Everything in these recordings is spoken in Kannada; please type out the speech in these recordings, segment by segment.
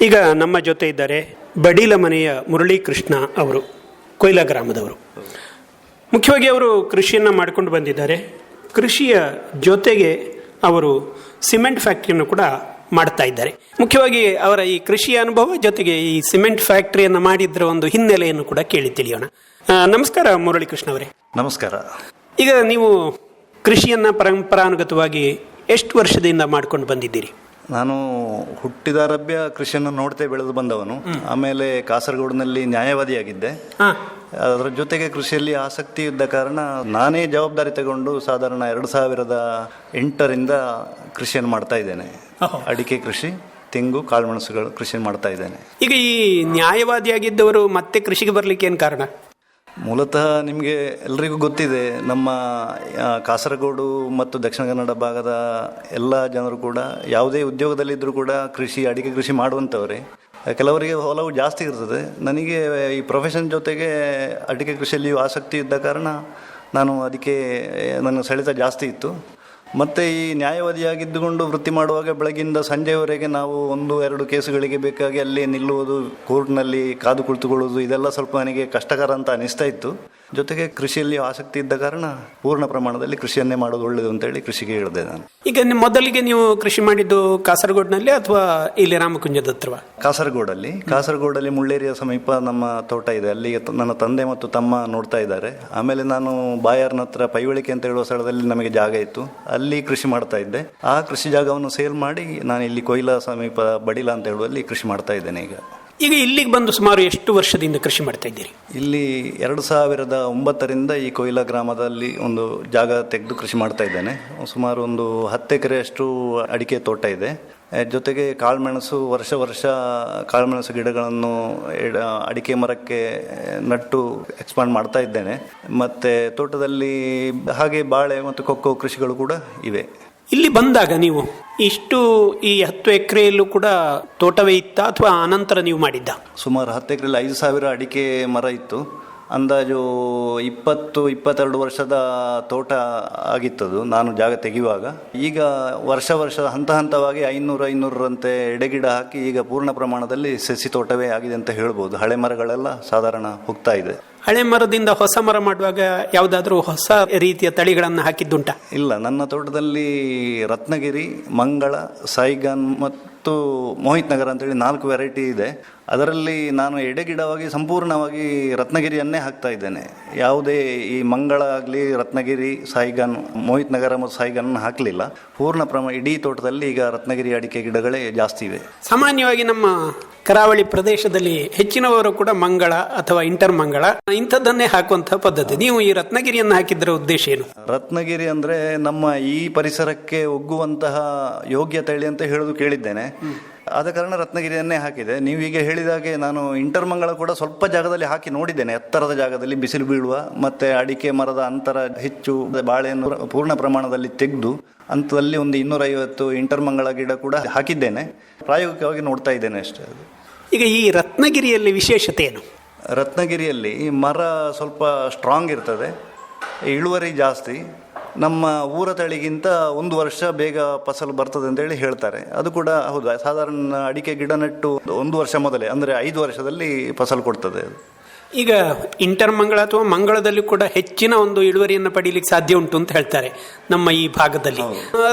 ಈಗ ನಮ್ಮ ಜೊತೆ ಇದ್ದಾರೆ ಬಡೀಲ ಮನೆಯ ಮುರಳೀಕೃಷ್ಣ ಅವರು ಕೊಯ್ಲಾ ಗ್ರಾಮದವರು. ಮುಖ್ಯವಾಗಿ ಅವರು ಕೃಷಿಯನ್ನು ಮಾಡಿಕೊಂಡು ಬಂದಿದ್ದಾರೆ. ಕೃಷಿಯ ಜೊತೆಗೆ ಅವರು ಸಿಮೆಂಟ್ ಫ್ಯಾಕ್ಟ್ರಿಯನ್ನು ಕೂಡ ಮಾಡ್ತಾ ಇದ್ದಾರೆ. ಮುಖ್ಯವಾಗಿ ಅವರ ಈ ಕೃಷಿಯ ಅನುಭವ ಜೊತೆಗೆ ಈ ಸಿಮೆಂಟ್ ಫ್ಯಾಕ್ಟ್ರಿಯನ್ನು ಮಾಡಿದ್ರ ಒಂದು ಹಿನ್ನೆಲೆಯನ್ನು ಕೂಡ ಕೇಳಿ ತಿಳಿಯೋಣ. ನಮಸ್ಕಾರ ಮುರಳೀಕೃಷ್ಣ ಅವರೇ. ನಮಸ್ಕಾರ. ಈಗ ನೀವು ಕೃಷಿಯನ್ನ ಪರಂಪರಾನುಗತವಾಗಿ ಎಷ್ಟು ವರ್ಷದಿಂದ ಮಾಡ್ಕೊಂಡು ಬಂದಿದ್ದೀರಿ? ನಾನು ಹುಟ್ಟಿದಾರಭ್ಯ ಕೃಷಿಯನ್ನು ನೋಡ್ತೇ ಬೆಳೆದು ಬಂದವನು. ಆಮೇಲೆ ಕಾಸರಗೋಡಿನಲ್ಲಿ ನ್ಯಾಯವಾದಿಯಾಗಿದ್ದೆ. ಅದರ ಜೊತೆಗೆ ಕೃಷಿಯಲ್ಲಿ ಆಸಕ್ತಿ ಇದ್ದ ಕಾರಣ ನಾನೇ ಜವಾಬ್ದಾರಿ ತಗೊಂಡು ಸಾಧಾರಣ ಎರಡು ಸಾವಿರದ ಎಂಟರಿಂದ ಕೃಷಿಯನ್ನು ಮಾಡ್ತಾ ಇದ್ದೇನೆ. ಅಡಿಕೆ ಕೃಷಿ ತೆಂಗು ಕಾಳುಮೆಣಸುಗಳು ಕೃಷಿ ಮಾಡ್ತಾ ಇದ್ದೇನೆ. ಈಗ ಈ ನ್ಯಾಯವಾದಿಯಾಗಿದ್ದವರು ಮತ್ತೆ ಕೃಷಿಗೆ ಬರಲಿಕ್ಕೆ ಏನು ಕಾರಣ? ಮೂಲತಃ ನಿಮಗೆ ಎಲ್ರಿಗೂ ಗೊತ್ತಿದೆ, ನಮ್ಮ ಕಾಸರಗೋಡು ಮತ್ತು ದಕ್ಷಿಣ ಕನ್ನಡ ಭಾಗದ ಎಲ್ಲ ಜನರು ಕೂಡ ಯಾವುದೇ ಉದ್ಯೋಗದಲ್ಲಿದ್ದರೂ ಕೂಡ ಕೃಷಿ, ಅಡಿಕೆ ಕೃಷಿ ಮಾಡುವಂಥವ್ರೆ. ಕೆಲವರಿಗೆ ಹೊಲವು ಜಾಸ್ತಿ ಇರ್ತದೆ. ನನಗೆ ಈ ಪ್ರೊಫೆಷನ್ ಜೊತೆಗೆ ಅಡಿಕೆ ಕೃಷಿಯಲ್ಲಿಯೂ ಆಸಕ್ತಿ ಇದ್ದ ಕಾರಣ ನಾನು ಅದಕ್ಕೆ ನನ್ನ ಸೆಳೆತ ಜಾಸ್ತಿ ಇತ್ತು. ಮತ್ತು ಈ ನ್ಯಾಯವಾದಿಯಾಗಿದ್ದುಕೊಂಡು ವೃತ್ತಿ ಮಾಡುವಾಗ ಬೆಳಗಿಂದ ಸಂಜೆಯವರೆಗೆ ನಾವು ಒಂದು ಎರಡು ಕೇಸುಗಳಿಗೆ ಬೇಕಾಗಿ ಅಲ್ಲಿ ನಿಲ್ಲುವುದು ಕೋರ್ಟ್ನಲ್ಲಿ ಕಾದು ಕುಳಿತುಕೊಳ್ಳುವುದು ಇದೆಲ್ಲ ಸ್ವಲ್ಪ ನನಗೆ ಕಷ್ಟಕರ ಅಂತ ಅನಿಸ್ತಾ ಇತ್ತು. ಜೊತೆಗೆ ಕೃಷಿಯಲ್ಲಿ ಆಸಕ್ತಿ ಇದ್ದ ಕಾರಣ ಪೂರ್ಣ ಪ್ರಮಾಣದಲ್ಲಿ ಕೃಷಿಯನ್ನೇ ಮಾಡೋದು ಒಳ್ಳೆಯದು ಅಂತೇಳಿ ಕೃಷಿಗೆ ಹೇಳಿದೆ ನಾನು. ಈಗ ಮೊದಲಿಗೆ ನೀವು ಕೃಷಿ ಮಾಡಿದ್ದು ಕಾಸರಗೋಡ್ನಲ್ಲಿ ಅಥವಾ ಇಲ್ಲಿ ರಾಮಕುಂಜದ ಹತ್ರ ಕಾಸರಗೋಡಲ್ಲಿ. ಕಾಸರಗೋಡಲ್ಲಿ ಮುಳ್ಳೇರಿಯ ಸಮೀಪ ನಮ್ಮ ತೋಟ ಇದೆ. ಅಲ್ಲಿ ನನ್ನ ತಂದೆ ಮತ್ತು ತಮ್ಮ ನೋಡ್ತಾ ಇದ್ದಾರೆ. ಆಮೇಲೆ ನಾನು ಬಾಯರ್ನ ಹತ್ರ ಪೈವಳಿಕೆ ಅಂತ ಹೇಳುವ ಸ್ಥಳದಲ್ಲಿ ನಮಗೆ ಜಾಗ ಇತ್ತು. ಅಲ್ಲಿ ಕೃಷಿ ಮಾಡ್ತಾ ಇದ್ದೆ. ಆ ಕೃಷಿ ಜಾಗವನ್ನು ಸೇಲ್ ಮಾಡಿ ನಾನು ಇಲ್ಲಿ ಕೊಯ್ಲಾ ಸಮೀಪ ಬಡಿಲ ಅಂತ ಹೇಳುವಲ್ಲಿ ಕೃಷಿ ಮಾಡ್ತಾ ಇದ್ದೇನೆ ಈಗ. ಈಗ ಇಲ್ಲಿಗೆ ಬಂದು ಸುಮಾರು ಎಷ್ಟು ವರ್ಷದಿಂದ ಕೃಷಿ ಮಾಡ್ತಾ ಇದ್ದೀರಿ? ಇಲ್ಲಿ ಎರಡು ಸಾವಿರದ ಒಂಬತ್ತರಿಂದ ಈ ಕೊಯ್ಲಾ ಗ್ರಾಮದಲ್ಲಿ ಒಂದು ಜಾಗ ತೆಗೆದು ಕೃಷಿ ಮಾಡ್ತಾ ಇದ್ದೇನೆ. ಸುಮಾರು ಒಂದು ಹತ್ತು ಎಕರೆಯಷ್ಟು ಅಡಿಕೆ ತೋಟ ಇದೆ. ಜೊತೆಗೆ ಕಾಳುಮೆಣಸು ವರ್ಷ ವರ್ಷ ಕಾಳುಮೆಣಸು ಗಿಡಗಳನ್ನು ಅಡಿಕೆ ಮರಕ್ಕೆ ನಟ್ಟು ಎಕ್ಸ್ಪಾಂಡ್ ಮಾಡ್ತಾ ಇದ್ದೇನೆ. ಮತ್ತು ತೋಟದಲ್ಲಿ ಹಾಗೆ ಬಾಳೆ ಮತ್ತು ಕೊಕ್ಕೋ ಕೃಷಿಗಳು ಕೂಡ ಇವೆ. ಇಲ್ಲಿ ಬಂದಾಗ ನೀವು ಇಷ್ಟು ಈ ಹತ್ತು ಎಕರೆಯಲ್ಲೂ ಕೂಡ ತೋಟವೇ ಇತ್ತ ಅಥವಾ ಆನಂತರ ನೀವು ಮಾಡಿದ್ದ? ಸುಮಾರು ಹತ್ತು ಎಕರೆಯಲ್ಲಿ ಐದು ಸಾವಿರ ಅಡಿಕೆ ಮರ ಇತ್ತು. ಅಂದಾಜು ಇಪ್ಪತ್ತು ಇಪ್ಪತ್ತೆರಡು ವರ್ಷದ ತೋಟ ಆಗಿತ್ತದು. ನಾನು ಜಾಗ ತೆಗೆಯುವಾಗ. ಈಗ ವರ್ಷ ವರ್ಷ ಹಂತ ಹಂತವಾಗಿ ಐನೂರು ಐನೂರರಂತೆ ಎಡೆಗಿಡ ಹಾಕಿ ಈಗ ಪೂರ್ಣ ಪ್ರಮಾಣದಲ್ಲಿ ಸಸಿ ತೋಟವೇ ಆಗಿದೆ ಅಂತ ಹೇಳ್ಬೋದು. ಹಳೆ ಮರಗಳೆಲ್ಲ ಸಾಧಾರಣ ಹೋಗ್ತಾ ಇದೆ. ಹಳೆ ಮರದಿಂದ ಹೊಸ ಮರ ಮಾಡುವಾಗ ಯಾವುದಾದ್ರೂ ಹೊಸ ರೀತಿಯ ತಳಿಗಳನ್ನು ಹಾಕಿದ್ದುಂಟ? ಇಲ್ಲ ನನ್ನ ತೋಟದಲ್ಲಿ ರತ್ನಗಿರಿ ಮಂಗಳ ಸೈಗನ್ ಮತ್ತು ಮೋಹಿತ್ ನಗರ ಅಂತೇಳಿ ನಾಲ್ಕು ವೆರೈಟಿ ಇದೆ. ಅದರಲ್ಲಿ ನಾನು ಎಡೆಗಿಡವಾಗಿ ಸಂಪೂರ್ಣವಾಗಿ ರತ್ನಗಿರಿಯನ್ನೇ ಹಾಕ್ತಾ ಇದ್ದೇನೆ. ಯಾವುದೇ ಈ ಮಂಗಳ ಆಗಲಿ ರತ್ನಗಿರಿ ಸಾಯಿಗನ್ ಮೋಹಿತ್ ನಗರ ಮತ್ತು ಸಾಯಿಗನ್ ಹಾಕಲಿಲ್ಲ. ಪೂರ್ಣ ಪ್ರಮ ಇಡೀ ತೋಟದಲ್ಲಿ ಈಗ ರತ್ನಗಿರಿ ಅಡಿಕೆ ಗಿಡಗಳೇ ಜಾಸ್ತಿ ಇವೆ. ಸಾಮಾನ್ಯವಾಗಿ ನಮ್ಮ ಕರಾವಳಿ ಪ್ರದೇಶದಲ್ಲಿ ಹೆಚ್ಚಿನವರು ಕೂಡ ಮಂಗಳ ಅಥವಾ ಇಂಟರ್ ಮಂಗಳ. ಇಂಥದ್ದನ್ನೇ ಹಾಕುವಂತಹ ಪದ್ಧತಿ. ನೀವು ಈ ರತ್ನಗಿರಿಯನ್ನು ಹಾಕಿದ್ರ ಉದ್ದೇಶ ಏನು? ರತ್ನಗಿರಿ ಅಂದ್ರೆ ನಮ್ಮ ಈ ಪರಿಸರಕ್ಕೆ ಒಗ್ಗುವಂತಹ ಯೋಗ್ಯ ತಳಿ ಅಂತ ಹೇಳುದು ಕೇಳಿದ್ದೇನೆ. ಆದ ಕಾರಣ ರತ್ನಗಿರಿಯನ್ನೇ ಹಾಕಿದೆ. ನೀವು ಈಗ ಹೇಳಿದಾಗೆ ನಾನು ಇಂಟರ್ ಇಂಟರ್ಮಂಗಳ ಕೂಡ ಸ್ವಲ್ಪ ಜಾಗದಲ್ಲಿ ಹಾಕಿ ನೋಡಿದ್ದೇನೆ. ಎತ್ತರದ ಜಾಗದಲ್ಲಿ ಬಿಸಿಲು ಬೀಳುವ ಮತ್ತೆ ಅಡಿಕೆ ಮರದ ಅಂತರ ಹೆಚ್ಚು ಬಾಳೆಯನ್ನು ಪೂರ್ಣ ಪ್ರಮಾಣದಲ್ಲಿ ತೆಗೆದು ಅಂತದಲ್ಲಿ ಒಂದು ಇನ್ನೂರೈವತ್ತು ಇಂಟರ್ಮಂಗಳ ಗಿಡ ಕೂಡ ಹಾಕಿದ್ದೇನೆ. ಪ್ರಾಯೋಗಿಕವಾಗಿ ನೋಡ್ತಾ ಇದ್ದೇನೆ ಅಷ್ಟೇ ಅದು. ಈಗ ಈ ರತ್ನಗಿರಿಯಲ್ಲಿ ವಿಶೇಷತೆ ಏನು? ರತ್ನಗಿರಿಯಲ್ಲಿ ಮರ ಸ್ವಲ್ಪ ಸ್ಟ್ರಾಂಗ್ ಇರ್ತದೆ. ಇಳುವರಿ ಜಾಸ್ತಿ. ನಮ್ಮ ಊರ ತಳಿಗಿಂತ ಒಂದು ವರ್ಷ ಬೇಗ ಫಸಲು ಬರ್ತದೆ ಅಂತೇಳಿ ಹೇಳ್ತಾರೆ. ಅದು ಕೂಡ ಹೌದು ಸಾಧಾರಣ ಅಡಿಕೆ ಗಿಡ ನೆಟ್ಟು ಒಂದು ವರ್ಷ ಮೊದಲೇ ಅಂದರೆ ಐದು ವರ್ಷದಲ್ಲಿ ಫಸಲು ಕೊಡ್ತದೆ ಅದು. ಈಗ ಇಂಟರ್ ಮಂಗಳ ಅಥವಾ ಮಂಗಳದಲ್ಲಿ ಕೂಡ ಹೆಚ್ಚಿನ ಒಂದು ಇಳುವರಿಯನ್ನು ಪಡೀಲಿಕ್ಕೆ ಸಾಧ್ಯ ಉಂಟು ಅಂತ ಹೇಳ್ತಾರೆ ನಮ್ಮ ಈ ಭಾಗದಲ್ಲಿ.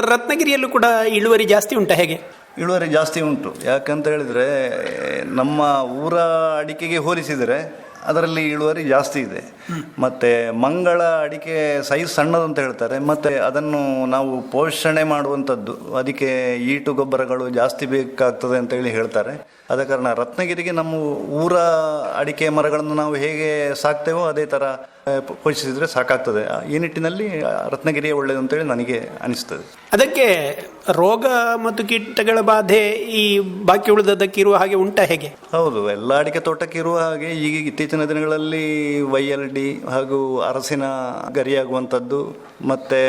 ರತ್ನಗಿರಿಯಲ್ಲೂ ಕೂಡ ಇಳುವರಿ ಜಾಸ್ತಿ ಉಂಟಾ ಹೇಗೆ? ಇಳುವರಿ ಜಾಸ್ತಿ ಉಂಟು. ಯಾಕಂತ ಹೇಳಿದ್ರೆ ನಮ್ಮ ಊರ ಅಡಿಕೆಗೆ ಹೋಲಿಸಿದರೆ ಅದರಲ್ಲಿ ಇಳುವರಿ ಜಾಸ್ತಿ ಇದೆ. ಮತ್ತೆ ಮಂಗಳ ಅಡಿಕೆ ಸೈಜ್ ಸಣ್ಣದು ಅಂತ ಹೇಳ್ತಾರೆ. ಮತ್ತೆ ಅದನ್ನು ನಾವು ಪೋಷಣೆ ಮಾಡುವಂಥದ್ದು, ಅದಕ್ಕೆ ಈಟು ಗೊಬ್ಬರಗಳು ಜಾಸ್ತಿ ಬೇಕಾಗ್ತದೆ ಅಂತ ಹೇಳಿ ಹೇಳ್ತಾರೆ. ಆದ ಕಾರಣ ರತ್ನಗಿರಿಗೆ ನಮ್ಮ ಊರ ಅಡಿಕೆ ಮರಗಳನ್ನು ನಾವು ಹೇಗೆ ಸಾಕ್ತೇವೋ ಅದೇ ಥರ ಪೋಷಿಸಿದ್ರೆ ಸಾಕಾಗ್ತದೆ. ಈ ನಿಟ್ಟಿನಲ್ಲಿ ರತ್ನಗಿರಿಯೇ ಒಳ್ಳೆಯದು ಅಂತೇಳಿ ನನಗೆ ಅನಿಸ್ತದೆ. ಅದಕ್ಕೆ ರೋಗ ಮತ್ತು ಕೀಟಗಳ ಬಾಧೆ ಈ ಬಾಕಿ ಉಳಿದದಕ್ಕೆ ಇರುವ ಹಾಗೆ ಉಂಟಾ ಹೇಗೆ? ಹೌದು ಎಲ್ಲ ಅಡಿಕೆ ತೋಟಕ್ಕೆ ಇರುವ ಹಾಗೆ ಈಗ ಇತ್ತೀಚಿನ ದಿನಗಳಲ್ಲಿ ವೈ ಎಲ್ ಡಿ ಹಾಗೂ ಅರಸಿನ ಗರಿಯಾಗುವಂಥದ್ದು ಮತ್ತೆ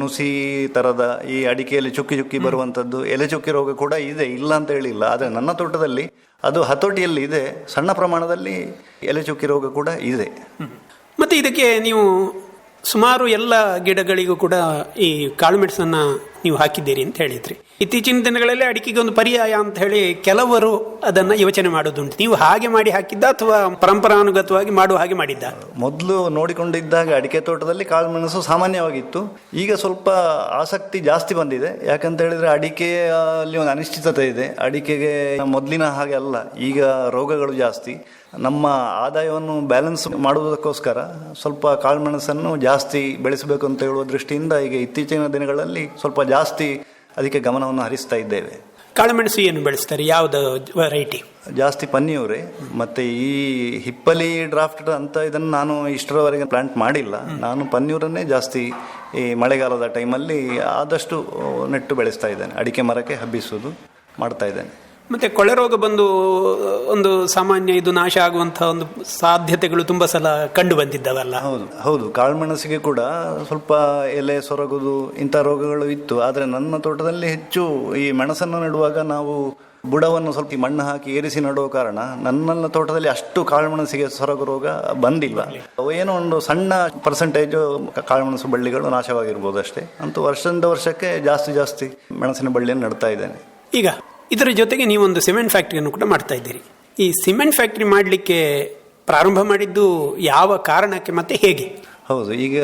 ನುಸಿ ತರದ ಈ ಅಡಿಕೆಯಲ್ಲಿ ಚುಕ್ಕಿ ಚುಕ್ಕಿ ಬರುವಂಥದ್ದು ಎಲೆ ಚುಕ್ಕಿ ರೋಗ ಕೂಡ ಇದೆ ಇಲ್ಲ ಅಂತ ಹೇಳಿಲ್ಲ. ಆದರೆ ನನ್ನ ತೋಟದಲ್ಲಿ ಅದು ಹತೋಟಿಯಲ್ಲಿ ಇದೆ ಸಣ್ಣ ಪ್ರಮಾಣದಲ್ಲಿ ಎಲೆ ಚುಕ್ಕಿ ರೋಗ ಕೂಡ ಇದೆ. ಮತ್ತೆ ಇದಕ್ಕೆ ನೀವು ಸುಮಾರು ಎಲ್ಲ ಗಿಡಗಳಿಗೂ ಕೂಡ ಈ ಕಾಳುಮೆಣಸನ್ನ ನೀವು ಹಾಕಿದ್ದೀರಿ ಅಂತ ಹೇಳಿದ್ರಿ. ಇತ್ತೀಚಿನ ದಿನಗಳಲ್ಲಿ ಅಡಿಕೆಗೆ ಒಂದು ಪರ್ಯಾಯ ಅಂತ ಹೇಳಿ ಕೆಲವರು ಅದನ್ನ ಯೋಚನೆ ಮಾಡೋದುಂಟು ನೀವು ಹಾಗೆ ಮಾಡಿ ಹಾಕಿದ್ದ ಅಥವಾ ಪರಂಪರಾನುಗತವಾಗಿ ಮಾಡುವ ಹಾಗೆ ಮಾಡಿದ್ದ? ಮೊದಲು ನೋಡಿಕೊಂಡಿದ್ದಾಗ ಅಡಿಕೆ ತೋಟದಲ್ಲಿ ಕಾಳುಮೆಣಸು ಸಾಮಾನ್ಯವಾಗಿತ್ತು. ಈಗ ಸ್ವಲ್ಪ ಆಸಕ್ತಿ ಜಾಸ್ತಿ ಬಂದಿದೆ. ಯಾಕಂತ ಹೇಳಿದ್ರೆ ಅಡಿಕೆಯಲ್ಲಿ ಒಂದು ಅನಿಶ್ಚಿತತೆ ಇದೆ. ಅಡಿಕೆಗೆ ಮೊದಲಿನ ಹಾಗೆ ಅಲ್ಲ, ಈಗ ರೋಗಗಳು ಜಾಸ್ತಿ. ನಮ್ಮ ಆದಾಯವನ್ನು ಬ್ಯಾಲೆನ್ಸ್ ಮಾಡುವುದಕ್ಕೋಸ್ಕರ ಸ್ವಲ್ಪ ಕಾಳುಮೆಣಸನ್ನು ಜಾಸ್ತಿ ಬೆಳೆಸಬೇಕು ಅಂತ ಹೇಳುವ ದೃಷ್ಟಿಯಿಂದ ಈಗ ಇತ್ತೀಚಿನ ದಿನಗಳಲ್ಲಿ ಸ್ವಲ್ಪ ಜಾಸ್ತಿ ಅದಕ್ಕೆ ಗಮನವನ್ನು ಹರಿಸ್ತಾ ಇದ್ದೇವೆ. ಕಾಳುಮೆಣಸು ಏನು ಬೆಳೆಸ್ತಾರೆ? ಯಾವ್ದು ವೆರೈಟಿ ಜಾಸ್ತಿ ಪನ್ನಿಯೂರಿ ಮತ್ತೆ ಈ ಹಿಪ್ಪಲಿ ಡ್ರಾಫ್ಟ್ ಅಂತ ಇದನ್ನು ನಾನು ಇಷ್ಟರವರೆಗೆ ಪ್ಲಾಂಟ್ ಮಾಡಿಲ್ಲ. ನಾನು ಪನ್ನಿಯೂರನ್ನೇ ಜಾಸ್ತಿ ಈ ಮಳೆಗಾಲದ ಟೈಮಲ್ಲಿ ಆದಷ್ಟು ನೆಟ್ಟು ಬೆಳೆಸ್ತಾ ಇದ್ದೇನೆ. ಅಡಿಕೆ ಮರಕ್ಕೆ ಹಬ್ಬಿಸುವುದು ಮಾಡ್ತಾ ಇದ್ದೇನೆ. ಮತ್ತೆ ಕೊಳೆ ರೋಗ ಬಂದು ಒಂದು ಸಾಮಾನ್ಯ ಇದು ನಾಶ ಆಗುವಂಥ ಒಂದು ಸಾಧ್ಯತೆಗಳು ತುಂಬ ಸಲ ಕಂಡು ಬಂದಿದ್ದವಲ್ಲ. ಹೌದು ಹೌದು. ಕಾಳುಮೆಣಸಿಗೆ ಕೂಡ ಸ್ವಲ್ಪ ಎಲೆ ಸೊರಗುದು ಇಂಥ ರೋಗಗಳು ಇತ್ತು. ಆದರೆ ನನ್ನ ತೋಟದಲ್ಲಿ ಹೆಚ್ಚು ಈ ಮೆಣಸನ್ನು ನೆಡುವಾಗ ನಾವು ಬುಡವನ್ನು ಸ್ವಲ್ಪ ಮಣ್ಣು ಹಾಕಿ ಏರಿಸಿ ನೆಡುವ ಕಾರಣ ನನ್ನ ತೋಟದಲ್ಲಿ ಅಷ್ಟು ಕಾಳುಮೆಣಸಿಗೆ ಸೊರಗು ರೋಗ ಬಂದಿಲ್ಲ ಏನೋ ಒಂದು ಸಣ್ಣ ಪರ್ಸೆಂಟೇಜು ಕಾಳುಮೆಣಸು ಬಳ್ಳಿಗಳು ನಾಶವಾಗಿರ್ಬೋದು ಅಷ್ಟೇ. ಅಂತೂ ವರ್ಷದಿಂದ ವರ್ಷಕ್ಕೆ ಜಾಸ್ತಿ ಜಾಸ್ತಿ ಮೆಣಸಿನ ಬಳ್ಳಿಯನ್ನು ನೆಡ್ತಾ ಇದ್ದೇನೆ. ಈಗ ಇದರ ಜೊತೆಗೆ ನೀವೊಂದು ಸಿಮೆಂಟ್ ಫ್ಯಾಕ್ಟ್ರಿಯನ್ನು ಕೂಡ ಮಾಡ್ತಾ ಇದ್ದೀರಿ. ಈ ಸಿಮೆಂಟ್ ಫ್ಯಾಕ್ಟ್ರಿ ಮಾಡಲಿಕ್ಕೆ ಪ್ರಾರಂಭ ಮಾಡಿದ್ದು ಯಾವ ಕಾರಣಕ್ಕೆ ಮತ್ತೆ ಹೇಗೆ? ಹೌದು, ಈಗ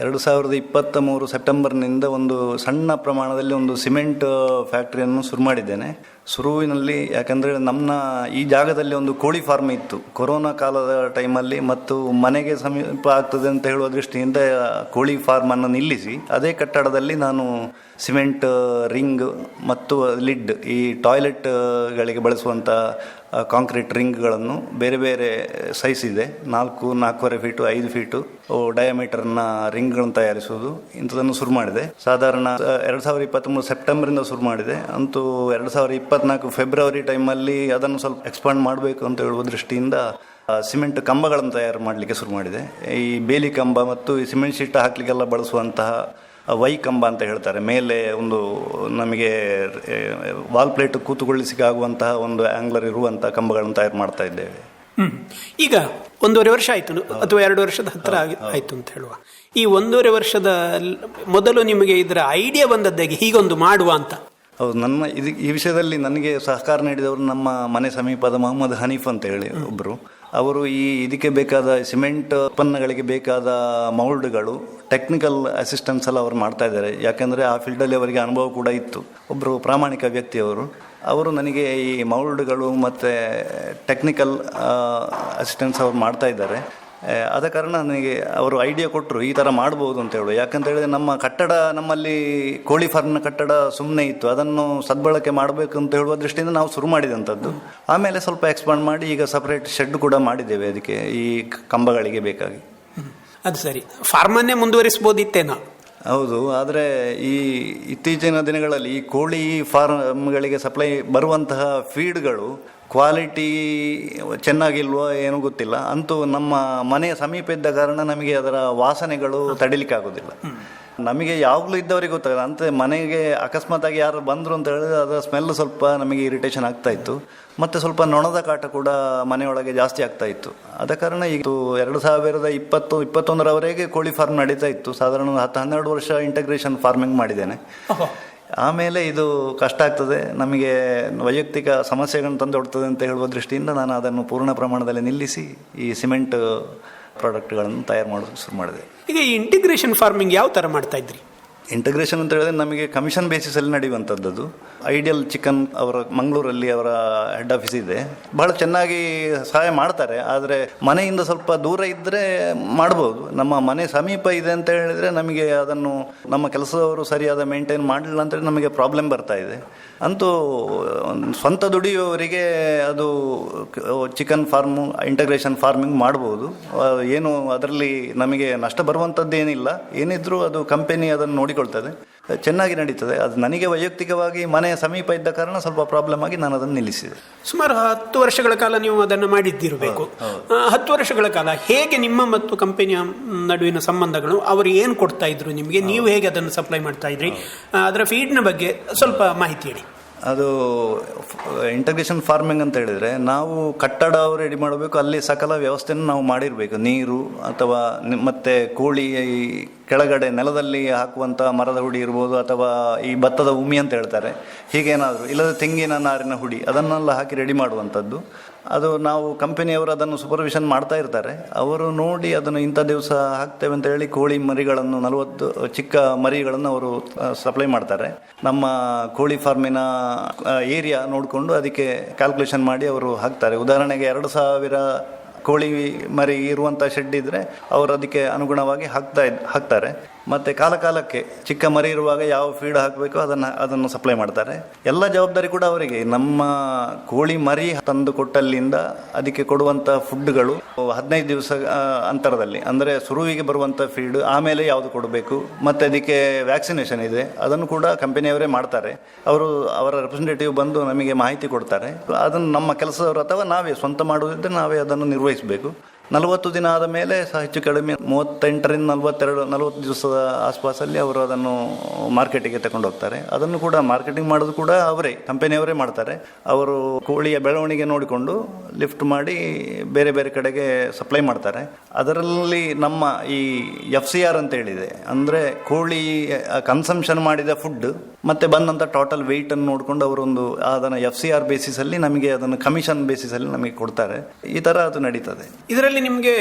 ಎರಡು ಸಾವಿರದ ಇಪ್ಪತ್ತ ಮೂರು ಸೆಪ್ಟೆಂಬರ್ನಿಂದ ಒಂದು ಸಣ್ಣ ಪ್ರಮಾಣದಲ್ಲಿ ಒಂದು ಸಿಮೆಂಟ್ ಫ್ಯಾಕ್ಟ್ರಿಯನ್ನು ಶುರು ಮಾಡಿದ್ದೇನೆ. ಶುರುವಿನಲ್ಲಿ ಯಾಕಂದರೆ ನಮ್ಮ ಈ ಜಾಗದಲ್ಲಿ ಒಂದು ಕೋಳಿ ಫಾರ್ಮ್ ಇತ್ತು. ಕೊರೋನಾ ಕಾಲದ ಟೈಮಲ್ಲಿ ಮತ್ತು ಮನೆಗೆ ಸಮೀಪ ಆಗ್ತದೆ ಅಂತ ಹೇಳುವ ದೃಷ್ಟಿಯಿಂದ ಕೋಳಿ ಫಾರ್ಮನ್ನು ನಿಲ್ಲಿಸಿ, ಅದೇ ಕಟ್ಟಡದಲ್ಲಿ ನಾನು ಸಿಮೆಂಟ್, ರಿಂಗ್ ಮತ್ತು ಲಿಡ್, ಈ ಟಾಯ್ಲೆಟ್ಗಳಿಗೆ ಬಳಸುವಂಥ ಕಾಂಕ್ರೀಟ್ ರಿಂಗ್ಗಳನ್ನು ಬೇರೆ ಬೇರೆ ಸೈಜ್ ಇದೆ. ನಾಲ್ಕು, ನಾಲ್ಕೂವರೆ ಫೀಟು ಐದು ಫೀಟು ಡಯಾಮೀಟರ್ನ ರಿಂಗ್ಗಳನ್ನು ತಯಾರಿಸುವುದು ಇಂಥದನ್ನು ಶುರು ಮಾಡಿದೆ. ಸಾಧಾರಣ ಎರಡು ಸಾವಿರದ ಇಪ್ಪತ್ತ್ಮೂರು ಸೆಪ್ಟೆಂಬರಿಂದ ಶುರು ಮಾಡಿದೆ. ಅಂತೂ ಎರಡು ಸಾವಿರದ ಇಪ್ಪತ್ನಾಲ್ಕು ಫೆಬ್ರವರಿ ಟೈಮಲ್ಲಿ ಅದನ್ನು ಸ್ವಲ್ಪ ಎಕ್ಸ್ಪಾಂಡ್ ಮಾಡಬೇಕು ಅಂತ ಹೇಳುವ ದೃಷ್ಟಿಯಿಂದ ಸಿಮೆಂಟ್ ಕಂಬಗಳನ್ನು ತಯಾರು ಮಾಡಲಿಕ್ಕೆ ಶುರು ಮಾಡಿದೆ. ಈ ಬೇಲಿ ಕಂಬ ಮತ್ತು ಈ ಸಿಮೆಂಟ್ ಶೀಟ್ ಹಾಕಲಿಕ್ಕೆಲ್ಲ ಬಳಸುವಂತಹ ವೈ ಕಂಬ ಅಂತ ಹೇಳ್ತಾರೆ. ಮೇಲೆ ಒಂದು ನಮಗೆ ವಾಲ್ ಪ್ಲೇಟ್ ಕೂತುಕೊಳ್ಳಿಸಿಕಾಗುವಂತಹ ಒಂದು ಆಂಗ್ಲರ್ ಇರುವಂತಹ ಕಂಬಗಳನ್ನು ತಯಾರು ಮಾಡ್ತಾ ಇದ್ದೇವೆ. ಈಗ ಒಂದೂವರೆ ವರ್ಷ ಆಯ್ತು ಅಥವಾ ಎರಡು ವರ್ಷದ ಹತ್ತಿರ ಆಯ್ತು ಅಂತ ಹೇಳುವ. ಈ ಒಂದೂವರೆ ವರ್ಷದ ಮೊದಲು ನಿಮಗೆ ಇದರ ಐಡಿಯಾ ಬಂದದ್ದಾಗಿ ಹೀಗೊಂದು ಮಾಡುವ ಅಂತ ಹೌದು ನನ್ನ ಇದು ಈ ವಿಷಯದಲ್ಲಿ ನನಗೆ ಸಹಕಾರ ನೀಡಿದವರು ನಮ್ಮ ಮನೆ ಸಮೀಪದ ಮೊಹಮ್ಮದ್ ಹನೀಫ್ ಅಂತ ಹೇಳಿ ಒಬ್ಬರು ಅವರು ಈ ಇದಕ್ಕೆ ಬೇಕಾದ ಸಿಮೆಂಟ್ ಉತ್ಪನ್ನಗಳಿಗೆ ಬೇಕಾದ ಮೌಲ್ಡ್ಗಳು ಟೆಕ್ನಿಕಲ್ ಅಸಿಸ್ಟೆನ್ಸ್ ಎಲ್ಲ ಅವರು ಮಾಡ್ತಾ ಇದ್ದಾರೆ. ಯಾಕೆಂದರೆ ಆ ಫೀಲ್ಡಲ್ಲಿ ಅವರಿಗೆ ಅನುಭವ ಕೂಡ ಇತ್ತು. ಒಬ್ಬರು ಪ್ರಾಮಾಣಿಕ ವ್ಯಕ್ತಿಯವರು. ಅವರು ನನಗೆ ಈ ಮೌಲ್ಡ್ಗಳು ಮತ್ತು ಟೆಕ್ನಿಕಲ್ ಅಸಿಸ್ಟೆನ್ಸ್ ಅವರು ಮಾಡ್ತಾ ಇದ್ದಾರೆ. ಆದ ಕಾರಣ ನನಗೆ ಅವರು ಐಡಿಯಾ ಕೊಟ್ಟರು ಈ ಥರ ಮಾಡ್ಬೋದು ಅಂತ ಹೇಳು. ಯಾಕಂತ ಹೇಳಿದ್ರೆ ನಮ್ಮ ಕಟ್ಟಡ ನಮ್ಮಲ್ಲಿ ಕೋಳಿ ಫಾರ್ಮ್ನ ಕಟ್ಟಡ ಸುಮ್ಮನೆ ಇತ್ತು. ಅದನ್ನು ಸದ್ಬಳಕೆ ಮಾಡಬೇಕು ಅಂತ ಹೇಳುವ ದೃಷ್ಟಿಯಿಂದ ನಾವು ಶುರು ಮಾಡಿದಂಥದ್ದು. ಆಮೇಲೆ ಸ್ವಲ್ಪ ಎಕ್ಸ್ಪಾಂಡ್ ಮಾಡಿ ಈಗ ಸಪ್ರೇಟ್ ಶೆಡ್ ಕೂಡ ಮಾಡಿದ್ದೇವೆ ಅದಕ್ಕೆ ಈ ಕಂಬಗಳಿಗೆ ಬೇಕಾಗಿ. ಅದು ಸರಿ. ಫಾರ್ಮನ್ನೇ ಮುಂದುವರಿಸ್ಬೋದಿತ್ತೇನಾ? ಹೌದು ಆದರೆ ಈ ಇತ್ತೀಚಿನ ದಿನಗಳಲ್ಲಿ ಈ ಕೋಳಿ ಫಾರ್ಮ್ಗಳಿಗೆ ಸಪ್ಲೈ ಬರುವಂತಹ ಫೀಡ್ಗಳು ಕ್ವಾಲಿಟಿ ಚೆನ್ನಾಗಿಲ್ವೋ ಏನೂ ಗೊತ್ತಿಲ್ಲ. ಅಂತೂ ನಮ್ಮ ಮನೆಯ ಸಮೀಪ ಇದ್ದ ಕಾರಣ ನಮಗೆ ಅದರ ವಾಸನೆಗಳು ತಡಿಲಿಕ್ಕೆ ಆಗೋದಿಲ್ಲ. ನಮಗೆ ಯಾವಾಗಲೂ ಇದ್ದವರಿಗೆ ಗೊತ್ತಾಗಲ್ಲ. ಅಂತ ಮನೆಗೆ ಅಕಸ್ಮಾತ್ ಆಗಿ ಯಾರು ಬಂದರು ಅಂತ ಹೇಳಿದ್ರೆ ಅದರ ಸ್ಮೆಲ್ ಸ್ವಲ್ಪ ನಮಗೆ ಇರಿಟೇಷನ್ ಆಗ್ತಾ ಇತ್ತು. ಮತ್ತು ಸ್ವಲ್ಪ ನೊಣದ ಕಾಟ ಕೂಡ ಮನೆಯೊಳಗೆ ಜಾಸ್ತಿ ಆಗ್ತಾ ಇತ್ತು. ಆದ ಕಾರಣ ಈಗ ಎರಡು ಸಾವಿರದ ಇಪ್ಪತ್ತು ಇಪ್ಪತ್ತೊಂದರವರೆಗೆ ಕೋಳಿ ಫಾರ್ಮ್ ನಡೀತಾ ಇತ್ತು. ಸಾಧಾರಣ ಒಂದು ಹತ್ತು ಹನ್ನೆರಡು ವರ್ಷ ಇಂಟಗ್ರೇಷನ್ ಫಾರ್ಮಿಂಗ್ ಮಾಡಿದ್ದೇನೆ. ಆಮೇಲೆ ಇದು ಕಷ್ಟ ಆಗ್ತದೆ. ನಮಗೆ ವೈಯಕ್ತಿಕ ಸಮಸ್ಯೆಗಳನ್ನು ತಂದೊಡ್ತದೆ ಅಂತ ಹೇಳುವ ದೃಷ್ಟಿಯಿಂದ ನಾನು ಅದನ್ನು ಪೂರ್ಣ ಪ್ರಮಾಣದಲ್ಲಿ ನಿಲ್ಲಿಸಿ ಈ ಸಿಮೆಂಟ್ ಪ್ರಾಡಕ್ಟ್ಗಳನ್ನು ತಯಾರು ಮಾಡೋದು ಶುರು ಮಾಡಿದೆ. ಈಗ ಈ ಇಂಟಿಗ್ರೇಷನ್ ಫಾರ್ಮಿಂಗ್ ಯಾವ ಥರ ಮಾಡ್ತಾ ಇದ್ರಿ? ಇಂಟಗ್ರೇಷನ್ ಅಂತ ಹೇಳಿದ್ರೆ ನಮಗೆ ಕಮಿಷನ್ ಬೇಸಿಸಲ್ಲಿ ನಡೆಯುವಂಥದ್ದು ಐಡಿಯಲ್ ಚಿಕನ್ ಅವರ ಮಂಗಳೂರಲ್ಲಿ ಅವರ ಹೆಡ್ ಆಫೀಸ್ ಇದೆ. ಬಹಳ ಚೆನ್ನಾಗಿ ಸಹಾಯ ಮಾಡ್ತಾರೆ, ಆದರೆ ಮನೆಯಿಂದ ಸ್ವಲ್ಪ ದೂರ ಇದ್ದರೆ ಮಾಡ್ಬೋದು. ನಮ್ಮ ಮನೆ ಸಮೀಪ ಇದೆ ಅಂತ ಹೇಳಿದರೆ ನಮಗೆ ಅದನ್ನು, ನಮ್ಮ ಕೆಲಸದವರು ಸರಿಯಾದ ಮೇಂಟೈನ್ ಮಾಡಲಿಲ್ಲ ಅಂದರೆ ನಮಗೆ ಪ್ರಾಬ್ಲಮ್ ಬರ್ತಾ ಇದೆ. ಅಂತೂ, ಸ್ವಂತ ದುಡಿಯುವವರಿಗೆ ಅದು ಚಿಕನ್ ಫಾರ್ಮ್ ಇಂಟಗ್ರೇಷನ್ ಫಾರ್ಮಿಂಗ್ ಮಾಡ್ಬೋದು. ಏನು ಅದರಲ್ಲಿ ನಮಗೆ ನಷ್ಟ ಬರುವಂತದ್ದು ಏನಿಲ್ಲ ಏನಿದ್ರೂ ಅದು ಕಂಪೆನಿ ಅದನ್ನು ನೋಡಿಕೊಳ್ತದೆ ಚೆನ್ನಾಗಿ ನಡೀತದೆ. ಅದು ನನಗೆ ವೈಯಕ್ತಿಕವಾಗಿ ಮನೆಯ ಸಮೀಪ ಇದ್ದ ಕಾರಣ ಸ್ವಲ್ಪ ಪ್ರಾಬ್ಲಮ್ ಆಗಿ ನಾನು ಅದನ್ನು ನಿಲ್ಲಿಸಿದೆ. ಸುಮಾರು ಹತ್ತು ವರ್ಷಗಳ ಕಾಲ ನೀವು ಅದನ್ನು ಮಾಡಿದ್ದಿರಬೇಕು. ಹತ್ತು ವರ್ಷಗಳ ಕಾಲ ಹೇಗೆ ನಿಮ್ಮ ಮತ್ತು ಕಂಪನಿಯ ನಡುವಿನ ಸಂಬಂಧಗಳು ಅವರು ಏನು ಕೊಡ್ತಾ ಇದ್ರು ನಿಮಗೆ? ನೀವು ಹೇಗೆ ಅದನ್ನು ಸಪ್ಲೈ ಮಾಡ್ತಾ ಇದ್ರಿ? ಅದರ ಫೀಡ್ನ ಬಗ್ಗೆ ಸ್ವಲ್ಪ ಮಾಹಿತಿ ಹೇಳಿ. ಅದು ಇಂಟಗ್ರೇಷನ್ ಫಾರ್ಮಿಂಗ್ ಅಂತ ಹೇಳಿದರೆ ನಾವು ಕಟ್ಟಡ ರೆಡಿ ಮಾಡಬೇಕು, ಅಲ್ಲಿ ಸಕಲ ವ್ಯವಸ್ಥೆಯನ್ನು ನಾವು ಮಾಡಿರಬೇಕು. ನೀರು ಅಥವಾ ಮತ್ತು ಕೋಳಿ ಕೆಳಗಡೆ ನೆಲದಲ್ಲಿ ಹಾಕುವಂಥ ಮರದ ಹುಡಿ ಇರ್ಬೋದು ಅಥವಾ ಈ ಭತ್ತದ ಉಮಿ ಅಂತ ಹೇಳ್ತಾರೆ. ಹೀಗೇನಾದರೂ, ಇಲ್ಲದ ತೆಂಗಿನ ನಾರಿನ ಹುಡಿ, ಅದನ್ನೆಲ್ಲ ಹಾಕಿ ರೆಡಿ ಮಾಡುವಂಥದ್ದು. ಅದು ನಾವು ಕಂಪನಿಯವರು ಅದನ್ನು ಸೂಪರ್ವಿಷನ್ ಮಾಡ್ತಾ ಇರ್ತಾರೆ. ಅವರು ನೋಡಿ ಅದನ್ನು ಇಂಥ ದಿವಸ ಹಾಕ್ತೇವೆ ಅಂತ ಹೇಳಿ ಕೋಳಿ ಮರಿಗಳನ್ನು, ನಲವತ್ತು ಚಿಕ್ಕ ಮರಿಗಳನ್ನು ಅವರು ಸಪ್ಲೈ ಮಾಡ್ತಾರೆ. ನಮ್ಮ ಕೋಳಿ ಫಾರ್ಮಿನ ಏರಿಯಾ ನೋಡಿಕೊಂಡು ಅದಕ್ಕೆ ಕ್ಯಾಲ್ಕುಲೇಷನ್ ಮಾಡಿ ಅವರು ಹಾಕ್ತಾರೆ. ಉದಾಹರಣೆಗೆ ಎರಡು ಸಾವಿರ ಕೋಳಿ ಮರಿ ಇರುವಂಥ ಶೆಡ್ ಇದ್ದರೆ ಅವರು ಅದಕ್ಕೆ ಅನುಗುಣವಾಗಿ ಹಾಕ್ತಾ ಹಾಕ್ತಾರೆ. ಮತ್ತು ಕಾಲಕಾಲಕ್ಕೆ ಚಿಕ್ಕ ಮರಿ ಇರುವಾಗ ಯಾವ ಫೀಡ್ ಹಾಕಬೇಕು ಅದನ್ನು ಅದನ್ನು ಸಪ್ಲೈ ಮಾಡ್ತಾರೆ. ಎಲ್ಲ ಜವಾಬ್ದಾರಿ ಕೂಡ ಅವರಿಗೆ. ನಮ್ಮ ಕೋಳಿ ಮರಿ ತಂದು ಕೊಟ್ಟಲ್ಲಿಂದ ಅದಕ್ಕೆ ಕೊಡುವಂಥ ಫುಡ್ಗಳು ಹದಿನೈದು ದಿವಸ ಅಂತರದಲ್ಲಿ, ಅಂದರೆ ಸುರುವಿಗೆ ಬರುವಂಥ ಫೀಡ್ ಆಮೇಲೆ ಯಾವುದು ಕೊಡಬೇಕು, ಮತ್ತು ಅದಕ್ಕೆ ವ್ಯಾಕ್ಸಿನೇಷನ್ ಇದೆ, ಅದನ್ನು ಕೂಡ ಕಂಪನಿಯವರೇ ಮಾಡ್ತಾರೆ. ಅವರು ಅವರ ರೆಪ್ರೆಸೆಂಟೇಟಿವ್ ಬಂದು ನಮಗೆ ಮಾಹಿತಿ ಕೊಡ್ತಾರೆ. ಅದನ್ನು ನಮ್ಮ ಕೆಲಸದವರು ಅಥವಾ ನಾವೇ ಸ್ವಂತ ಮಾಡುವುದಿದ್ದರೆ ನಾವೇ ಅದನ್ನು ನಿರ್ವಹಿಸಬೇಕು. ನಲವತ್ತು ದಿನ ಆದ ಮೇಲೆ ಹೆಚ್ಚು ಕಡಿಮೆ ಮೂವತ್ತೆಂಟರಿಂದ ನಲವತ್ತೆರಡು, ನಲವತ್ತು ದಿವಸದ ಆಸ್ಪಾಸಲ್ಲಿ ಅವರು ಅದನ್ನು ಮಾರ್ಕೆಟಿಗೆ ತಗೊಂಡು ಹೋಗ್ತಾರೆ. ಅದನ್ನು ಕೂಡ ಮಾರ್ಕೆಟಿಂಗ್ ಮಾಡೋದು ಕೂಡ ಅವರೇ, ಕಂಪೆನಿಯವರೇ ಮಾಡ್ತಾರೆ. ಅವರು ಕೋಳಿಯ ಬೆಳವಣಿಗೆ ನೋಡಿಕೊಂಡು ಲಿಫ್ಟ್ ಮಾಡಿ ಬೇರೆ ಬೇರೆ ಕಡೆಗೆ ಸಪ್ಲೈ ಮಾಡ್ತಾರೆ. ಅದರಲ್ಲಿ ನಮ್ಮ ಈ ಎಫ್ ಸಿ ಆರ್ ಅಂತ ಹೇಳಿದೆ, ಅಂದರೆ ಕೋಳಿ ಕನ್ಸಂಪ್ಷನ್ ಮಾಡಿದ ಫುಡ್ ಮತ್ತೆ ಬಂದಂಥ ಟೋಟಲ್ ವೆಯ್ಟನ್ನು ನೋಡಿಕೊಂಡು ಅವರೊಂದು ಅದನ್ನು ಎಫ್ ಸಿ ಆರ್ ಬೇಸಿಸಲ್ಲಿ ನಮಗೆ ಅದನ್ನು ಕಮಿಷನ್ ಬೇಸಿಸಲ್ಲಿ ನಮಗೆ ಕೊಡ್ತಾರೆ. ಈ ಥರ ಅದು ನಡೀತದೆ. ಇದರಲ್ಲಿ ನಿಮಗೆ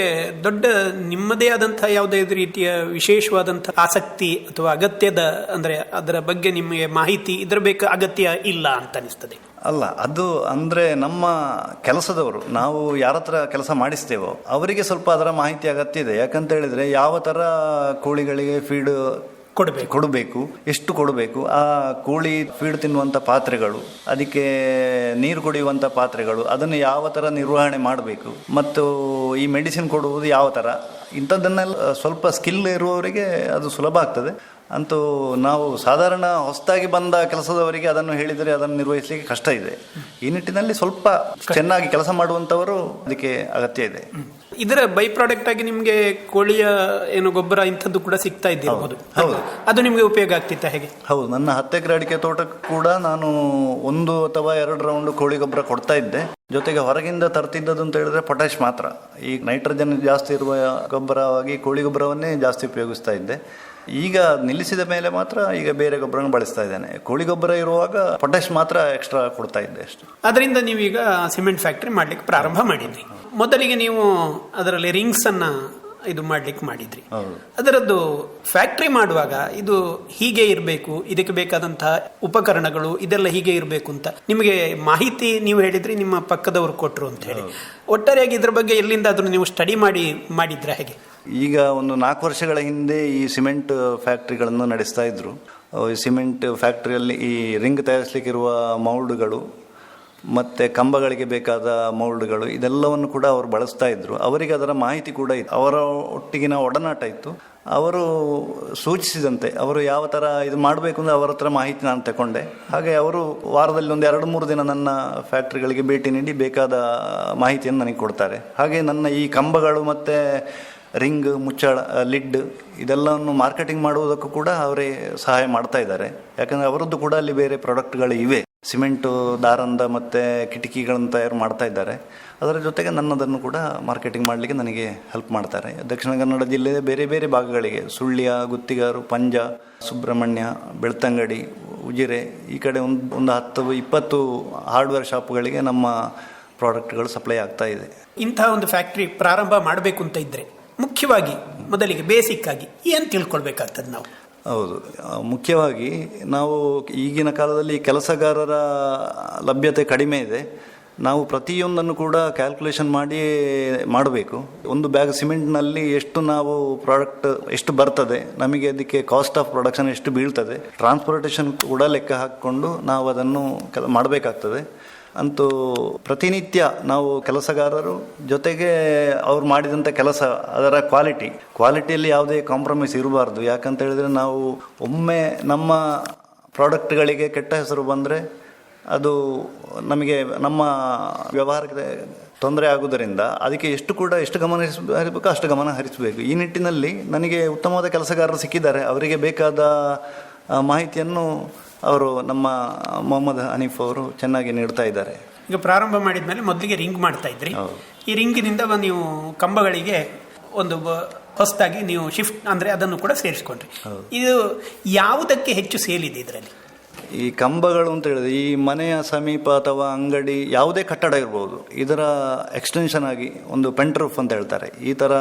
ದೊಡ್ಡ ನಿಮ್ಮದೇ ಆದಂತಹ ಯಾವುದೇ ರೀತಿಯ ವಿಶೇಷವಾದಂತಹ ಆಸಕ್ತಿ ಅಥವಾ ಅಗತ್ಯದ, ಅಂದ್ರೆ ಅದರ ಬಗ್ಗೆ ನಿಮಗೆ ಮಾಹಿತಿ ಇದರ ಬೇಕು ಅಗತ್ಯ ಇಲ್ಲ ಅಂತ ಅನಿಸ್ತದೆ. ಅಲ್ಲ, ಅದು ಅಂದರೆ ನಮ್ಮ ಕೆಲಸದವರು, ನಾವು ಯಾರ ಹತ್ರ ಕೆಲಸ ಮಾಡಿಸ್ತೇವೋ, ಅವರಿಗೆ ಸ್ವಲ್ಪ ಅದರ ಮಾಹಿತಿ ಅಗತ್ಯ ಇದೆ. ಯಾಕಂತ ಹೇಳಿದ್ರೆ ಯಾವ ಥರ ಕೋಳಿಗಳಿಗೆ ಫೀಡ್ ಕೊಡಬೇಕು. ಕೊಡಬೇಕು. ಎಷ್ಟು ಕೊಡಬೇಕು? ಆ ಕೋಳಿ ಫೀಡ್ ತಿನ್ನುವಂಥ ಪಾತ್ರೆಗಳು ಅದಕ್ಕೆ ನೀರು ಕುಡಿಯುವಂಥ ಪಾತ್ರೆಗಳು ಅದನ್ನು ಯಾವ ಥರ ನಿರ್ವಹಣೆ ಮಾಡಬೇಕು? ಮತ್ತು ಈ ಮೆಡಿಸಿನ್ ಕೊಡುವುದು ಯಾವ ಥರ ಇಂಥದ್ದನ್ನೆಲ್ಲ ಸ್ವಲ್ಪ ಸ್ಕಿಲ್ ಇರುವವರಿಗೆ ಅದು ಸುಲಭ ಆಗ್ತದೆ. ಅಂತೂ ನಾವು ಸಾಧಾರಣ ಹೊಸದಾಗಿ ಬಂದ ಕೆಲಸದವರಿಗೆ ಅದನ್ನು ಹೇಳಿದರೆ ಅದನ್ನು ನಿರ್ವಹಿಸಲಿಕ್ಕೆ ಕಷ್ಟ ಇದೆ. ಈ ನಿಟ್ಟಿನಲ್ಲಿ ಸ್ವಲ್ಪ ಚೆನ್ನಾಗಿ ಕೆಲಸ ಮಾಡುವಂಥವರು ಅದಕ್ಕೆ ಅಗತ್ಯ ಇದೆ. ಇದರ ಬೈ ಪ್ರಾಡಕ್ಟ್ ಆಗಿ ನಿಮಗೆ ಕೋಳಿಯ ಏನು ಗೊಬ್ಬರ ಇಂಥದ್ದು ಕೂಡ ಸಿಗ್ತಾ ಇದ್ದಿರಬಹುದು ಹೌದು. ಅದು ನಿಮಗೆ ಉಪಯೋಗ ಆಗ್ತಿತ್ತ ಹೇಗೆ? ಹೌದು ನನ್ನ ಹತ್ತು ಎಕರೆ ಅಡಿಕೆ ತೋಟಕ್ಕೆ ಕೂಡ ನಾನು ಒಂದು ಅಥವಾ ಎರಡು ರೌಂಡ್ ಕೋಳಿ ಗೊಬ್ಬರ ಕೊಡ್ತಾ ಇದ್ದೆ. ಜೊತೆಗೆ ಹೊರಗಿಂದ ತರ್ತಿದ್ದದ್ದು ಅಂತ ಹೇಳಿದ್ರೆ ಪೊಟ್ಯಾಶ್ ಮಾತ್ರ. ಈ ನೈಟ್ರೋಜನ್ ಜಾಸ್ತಿ ಇರುವ ಗೊಬ್ಬರವಾಗಿ ಕೋಳಿ ಗೊಬ್ಬರವನ್ನೇ ಜಾಸ್ತಿ ಉಪಯೋಗಿಸ್ತಾ ಇದ್ದೆ. ಈಗ ನಿಲ್ಲಿಸಿದ ಮೇಲೆ ಮಾತ್ರ ಈಗ ಬೇರೆ ಗೊಬ್ಬರನ ಬಳಸ್ತಾ ಇದ್ದೇನೆ. ಕೋಳಿ ಗೊಬ್ಬರ ಇರುವಾಗ ಪೊಟ್ಯಾಶ್ ಮಾತ್ರ ಎಕ್ಸ್ಟ್ರಾ ಕೊಡ್ತಾ ಇದ್ದೆ ಅಷ್ಟು. ಅದರಿಂದ ನೀವೀಗ ಸಿಮೆಂಟ್ ಫ್ಯಾಕ್ಟರಿ ಮಾಡ್ಲಿಕ್ಕೆ ಪ್ರಾರಂಭ ಮಾಡಿದ್ರಿ. ಮೊದಲಿಗೆ ನೀವು ಅದರಲ್ಲಿ ರಿಂಗ್ಸ್ ಅನ್ನ ಇದು ಮಾಡ್ಲಿಕ್ಕೆ ಮಾಡಿದ್ರಿ. ಅದರದ್ದು ಫ್ಯಾಕ್ಟರಿ ಮಾಡುವಾಗ ಇದು ಹೀಗೆ ಇರಬೇಕು ಇದಕ್ಕೆ ಬೇಕಾದಂತಹ ಉಪಕರಣಗಳು ಇದೆಲ್ಲ ಹೀಗೆ ಇರಬೇಕು ಅಂತ ನಿಮಗೆ ಮಾಹಿತಿ ನೀವು ಹೇಳಿದ್ರಿ ನಿಮ್ಮ ಪಕ್ಕದವರು ಕೊಟ್ಟರು ಅಂತ ಹೇಳಿ. ಒಟ್ಟಾರೆಯಾಗಿ ಇದ್ರ ಬಗ್ಗೆ ಎಲ್ಲಿಂದ ಅದನ್ನು ನೀವು ಸ್ಟಡಿ ಮಾಡಿ ಮಾಡಿದ್ರೆ ಹೇಗೆ? ಈಗ ಒಂದು ನಾಲ್ಕು ವರ್ಷಗಳ ಹಿಂದೆ ಈ ಸಿಮೆಂಟ್ ಫ್ಯಾಕ್ಟ್ರಿಗಳನ್ನು ನಡೆಸ್ತಾ ಇದ್ರು. ಈ ಸಿಮೆಂಟ್ ಫ್ಯಾಕ್ಟ್ರಿಯಲ್ಲಿ ಈ ರಿಂಗ್ ತಯಾರಿಸಲಿಕ್ಕಿರುವ ಮೌಲ್ಡ್ಗಳು ಮತ್ತು ಕಂಬಗಳಿಗೆ ಬೇಕಾದ ಮೌಲ್ಡ್ಗಳು ಇದೆಲ್ಲವನ್ನು ಕೂಡ ಅವರು ಬಳಸ್ತಾ ಇದ್ರು. ಅವರಿಗೆ ಅದರ ಮಾಹಿತಿ ಕೂಡ ಇತ್ತು. ಅವರ ಒಟ್ಟಿಗಿನ ಒಡನಾಟ ಇತ್ತು. ಅವರು ಸೂಚಿಸಿದಂತೆ ಅವರು ಯಾವ ಥರ ಇದು ಮಾಡಬೇಕು ಅಂದರೆ ಅವರ ಹತ್ರ ಮಾಹಿತಿ ನಾನು ತಗೊಂಡೆ ಹಾಗೆ ಅವರು ವಾರದಲ್ಲಿ ಒಂದು ಎರಡು ಮೂರು ದಿನ ನನ್ನ ಫ್ಯಾಕ್ಟ್ರಿಗಳಿಗೆ ಭೇಟಿ ನೀಡಿ ಬೇಕಾದ ಮಾಹಿತಿಯನ್ನು ನನಗೆ ಕೊಡ್ತಾರೆ. ಹಾಗೆ ನನ್ನ ಈ ಕಂಬಗಳು ಮತ್ತು ರಿಂಗ್, ಮುಚ್ಚಳ, ಲಿಡ್ ಇದೆಲ್ಲವನ್ನು ಮಾರ್ಕೆಟಿಂಗ್ ಮಾಡುವುದಕ್ಕೂ ಕೂಡ ಅವರೇ ಸಹಾಯ ಮಾಡ್ತಾ ಇದ್ದಾರೆ. ಯಾಕಂದರೆ ಅವರದ್ದು ಕೂಡ ಅಲ್ಲಿ ಬೇರೆ ಪ್ರಾಡಕ್ಟ್ಗಳು ಇವೆ. ಸಿಮೆಂಟು, ದಾರಂದ ಮತ್ತು ಕಿಟಕಿಗಳನ್ನು ತಯಾರು ಮಾಡ್ತಾ ಇದ್ದಾರೆ. ಅದರ ಜೊತೆಗೆ ನನ್ನದನ್ನು ಕೂಡ ಮಾರ್ಕೆಟಿಂಗ್ ಮಾಡಲಿಕ್ಕೆ ನನಗೆ ಹೆಲ್ಪ್ ಮಾಡ್ತಾರೆ. ದಕ್ಷಿಣ ಕನ್ನಡ ಜಿಲ್ಲೆಯ ಬೇರೆ ಬೇರೆ ಭಾಗಗಳಿಗೆ ಸುಳ್ಯ, ಗುತ್ತಿಗಾರು, ಪಂಜ, ಸುಬ್ರಹ್ಮಣ್ಯ, ಬೆಳ್ತಂಗಡಿ, ಉಜಿರೆ, ಈ ಕಡೆ ಒಂದು ಒಂದು ಹತ್ತು, ಇಪ್ಪತ್ತು ಹಾರ್ಡ್ವೇರ್ ಶಾಪ್ಗಳಿಗೆ ನಮ್ಮ ಪ್ರಾಡಕ್ಟ್ಗಳು ಸಪ್ಲೈ ಆಗ್ತಾ ಇದೆ. ಇಂತಹ ಒಂದು ಫ್ಯಾಕ್ಟ್ರಿ ಪ್ರಾರಂಭ ಮಾಡಬೇಕು ಅಂತ ಇದ್ರೆ ಮುಖ್ಯವಾಗಿ ಮೊದಲಿಗೆ ಬೇಸಿಕ್ ಆಗಿ ಏನು ತಿಳ್ಕೊಳ್ಬೇಕಾಗ್ತದೆ ನಾವು? ಹೌದು. ಮುಖ್ಯವಾಗಿ ನಾವು ಈಗಿನ ಕಾಲದಲ್ಲಿ ಕೆಲಸಗಾರರ ಲಭ್ಯತೆ ಕಡಿಮೆ ಇದೆ. ನಾವು ಪ್ರತಿಯೊಂದನ್ನು ಕೂಡ ಕ್ಯಾಲ್ಕುಲೇಷನ್ ಮಾಡಿ ಮಾಡಬೇಕು. ಒಂದು ಬ್ಯಾಗ್ ಸಿಮೆಂಟ್ನಲ್ಲಿ ಎಷ್ಟು ನಾವು ಪ್ರಾಡಕ್ಟ್ ಎಷ್ಟು ಬರ್ತದೆ, ನಮಗೆ ಅದಕ್ಕೆ ಕಾಸ್ಟ್ ಆಫ್ ಪ್ರೊಡಕ್ಷನ್ ಎಷ್ಟು ಬೀಳ್ತದೆ ಟ್ರಾನ್ಸ್ಪೋರ್ಟೇಷನ್ ಕೂಡ ಲೆಕ್ಕ ಹಾಕಿಕೊಂಡು ನಾವು ಅದನ್ನು ಮಾಡಬೇಕಾಗ್ತದೆ. ಅಂತೂ ಪ್ರತಿನಿತ್ಯ ನಾವು ಕೆಲಸಗಾರರು ಜೊತೆಗೆ ಅವ್ರು ಮಾಡಿದಂಥ ಕೆಲಸ, ಅದರ ಕ್ವಾಲಿಟಿ ಕ್ವಾಲಿಟಿಯಲ್ಲಿ ಯಾವುದೇ ಕಾಂಪ್ರಮೈಸ್ ಇರಬಾರ್ದು. ಯಾಕಂತ ಹೇಳಿದ್ರೆ ನಾವು ಒಮ್ಮೆ ನಮ್ಮ ಪ್ರಾಡಕ್ಟ್ಗಳಿಗೆ ಕೆಟ್ಟ ಹೆಸರು ಬಂದರೆ ಅದು ನಮಗೆ ನಮ್ಮ ವ್ಯವಹಾರಕ್ಕೆ ತೊಂದರೆ ಆಗುವುದರಿಂದ ಅದಕ್ಕೆ ಎಷ್ಟು ಕೂಡ ಎಷ್ಟು ಗಮನ ಹರಿಸಬೇಕು, ಅಷ್ಟು ಗಮನ ಹರಿಸಬೇಕು. ಈ ನಿಟ್ಟಿನಲ್ಲಿ ನನಗೆ ಉತ್ತಮವಾದ ಕೆಲಸಗಾರರು ಸಿಕ್ಕಿದ್ದಾರೆ. ಅವರಿಗೆ ಬೇಕಾದ ಮಾಹಿತಿಯನ್ನು ಅವರು ನಮ್ಮ ಮೊಹಮ್ಮದ್ ಹನೀಫ್ ಅವರು ಚೆನ್ನಾಗಿ ನೀಡ್ತಾ ಇದ್ದಾರೆ. ಈಗ ಪ್ರಾರಂಭ ಮಾಡಿದ ಮೇಲೆ ಮೊದಲಿಗೆ ರಿಂಗ್ ಮಾಡ್ತಾ ಇದ್ರಿ. ಈ ರಿಂಗಿನಿಂದ ನೀವು ಕಂಬಗಳಿಗೆ ಒಂದು ಹೊಸದಾಗಿ ನೀವು ಶಿಫ್ಟ್ ಅಂದರೆ ಅದನ್ನು ಕೂಡ ಸೇರಿಸ್ಕೊಂಡ್ರಿ. ಇದು ಯಾವುದಕ್ಕೆ ಹೆಚ್ಚು ಸೇಲ್ ಇದೆ ಇದರಲ್ಲಿ? ಈ ಕಂಬಗಳು ಅಂತ ಹೇಳಿದ್ರೆ ಈ ಮನೆಯ ಸಮೀಪ ಅಥವಾ ಅಂಗಡಿ ಯಾವುದೇ ಕಟ್ಟಡ ಇರ್ಬೋದು. ಇದರ ಎಕ್ಸ್ಟೆನ್ಷನ್ ಆಗಿ ಒಂದು ಪೆಂಟ್ರೂಫ್ ಅಂತ ಹೇಳ್ತಾರೆ. ಈ ಥರ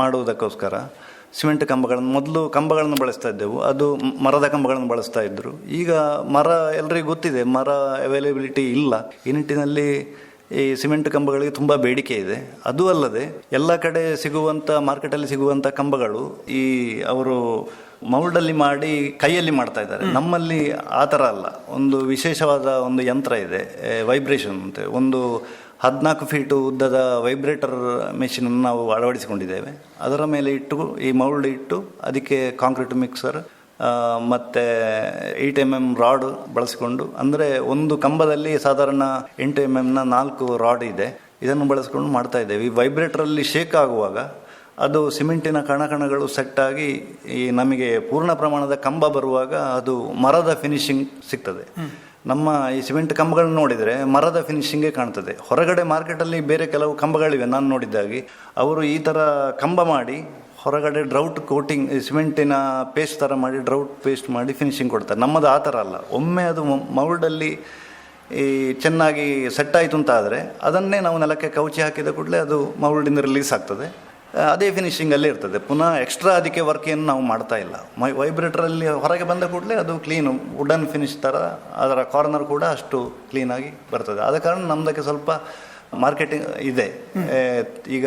ಮಾಡುವುದಕ್ಕೋಸ್ಕರ ಸಿಮೆಂಟ್ ಕಂಬಗಳನ್ನು ಮೊದಲು ಕಂಬಗಳನ್ನು ಬಳಸ್ತಾ ಇದ್ದೆವು. ಅದು ಮರದ ಕಂಬಗಳನ್ನು ಬಳಸ್ತಾ ಇದ್ದರು ಈಗ ಮರ ಎಲ್ಲರಿಗೂ ಗೊತ್ತಿದೆ ಮರ ಅವೈಲೇಬಿಲಿಟಿ ಇಲ್ಲ. ಈ ನಿಟ್ಟಿನಲ್ಲಿ ಈ ಸಿಮೆಂಟ್ ಕಂಬಗಳಿಗೆ ತುಂಬ ಬೇಡಿಕೆ ಇದೆ. ಅದು ಅಲ್ಲದೆ ಎಲ್ಲ ಕಡೆ ಸಿಗುವಂಥ ಮಾರ್ಕೆಟಲ್ಲಿ ಸಿಗುವಂಥ ಕಂಬಗಳು ಈ ಅವರು ಮೌಲ್ಡಲ್ಲಿ ಮಾಡಿ ಕೈಯಲ್ಲಿ ಮಾಡ್ತಾ ಇದ್ದಾರೆ. ನಮ್ಮಲ್ಲಿ ಆ ಥರ ಅಲ್ಲ. ಒಂದು ವಿಶೇಷವಾದ ಒಂದು ಯಂತ್ರ ಇದೆ ವೈಬ್ರೇಷನ್ ಅಂತ. ಒಂದು ಹದಿನಾಲ್ಕು ಫೀಟು ಉದ್ದದ ವೈಬ್ರೇಟರ್ ಮೆಷಿನನ್ನು ನಾವು ಅಳವಡಿಸಿಕೊಂಡಿದ್ದೇವೆ. ಅದರ ಮೇಲೆ ಇಟ್ಟು, ಈ ಮೌಲ್ಡ್ ಇಟ್ಟು, ಅದಕ್ಕೆ ಕಾಂಕ್ರೀಟ್ ಮಿಕ್ಸರ್ ಮತ್ತು ಏಯ್ಟ್ ಎಂ ಎಂ ರಾಡ್ ಬಳಸಿಕೊಂಡು, ಅಂದರೆ ಒಂದು ಕಂಬದಲ್ಲಿ ಸಾಧಾರಣ ಎಂಟು ಎಂ ಎಮ್ನ ನಾಲ್ಕು ರಾಡ್ ಇದೆ. ಇದನ್ನು ಬಳಸಿಕೊಂಡು ಮಾಡ್ತಾ ಇದ್ದೇವೆ. ಈ ವೈಬ್ರೇಟರಲ್ಲಿ ಶೇಕ್ ಆಗುವಾಗ ಅದು ಸಿಮೆಂಟಿನ ಕಣಕಣಗಳು ಸೆಟ್ ಆಗಿ, ಈ ನಮಗೆ ಪೂರ್ಣ ಪ್ರಮಾಣದ ಕಂಬ ಬರುವಾಗ ಅದು ಮರದ ಫಿನಿಶಿಂಗ್ ಸಿಗ್ತದೆ. ನಮ್ಮ ಈ ಸಿಮೆಂಟ್ ಕಂಬಗಳನ್ನ ನೋಡಿದರೆ ಮರದ ಫಿನಿಶಿಂಗೇ ಕಾಣ್ತದೆ. ಹೊರಗಡೆ ಮಾರ್ಕೆಟಲ್ಲಿ ಬೇರೆ ಕೆಲವು ಕಂಬಗಳಿವೆ, ನಾನು ನೋಡಿದ್ದಾಗಿ. ಅವರು ಈ ಥರ ಕಂಬ ಮಾಡಿ, ಹೊರಗಡೆ ಡ್ರೌಟ್ ಕೋಟಿಂಗ್ ಸಿಮೆಂಟಿನ ಪೇಸ್ಟ್ ಥರ ಮಾಡಿ ಡ್ರೌಟ್ ಪೇಸ್ಟ್ ಮಾಡಿ ಫಿನಿಶಿಂಗ್ ಕೊಡ್ತಾರೆ. ನಮ್ಮದು ಆ ಥರ ಅಲ್ಲ. ಒಮ್ಮೆ ಅದು ಮೌಲ್ಡಲ್ಲಿ ಈ ಚೆನ್ನಾಗಿ ಸೆಟ್ ಆಯಿತು ಅಂತ ಆದರೆ, ಅದನ್ನೇ ನಾವು ನೆಲಕ್ಕೆ ಕೌಚಿ ಹಾಕಿದ ಕೂಡಲೇ ಅದು ಮೌಲ್ಡಿಂದ ರಿಲೀಸ್ ಆಗ್ತದೆ. ಅದೇ ಫಿನಿಶಿಂಗಲ್ಲೇ ಇರ್ತದೆ. ಪುನಃ ಎಕ್ಸ್ಟ್ರಾ ಅದಕ್ಕೆ ವರ್ಕ್ ಏನು ನಾವು ಮಾಡ್ತಾ ಇಲ್ಲ. ಮೈ ವೈಬ್ರೇಟ್ರಲ್ಲಿ ಹೊರಗೆ ಬಂದ ಕೂಡಲೇ ಅದು ಕ್ಲೀನು ವುಡನ್ ಫಿನಿಶ್ ಥರ ಅದರ ಕಾರ್ನರ್ ಕೂಡ ಅಷ್ಟು ಕ್ಲೀನಾಗಿ ಬರ್ತದೆ. ಆದ ಕಾರಣ ನಮ್ಮದಕ್ಕೆ ಸ್ವಲ್ಪ ಮಾರ್ಕೆಟಿಂಗ್ ಇದೆ. ಈಗ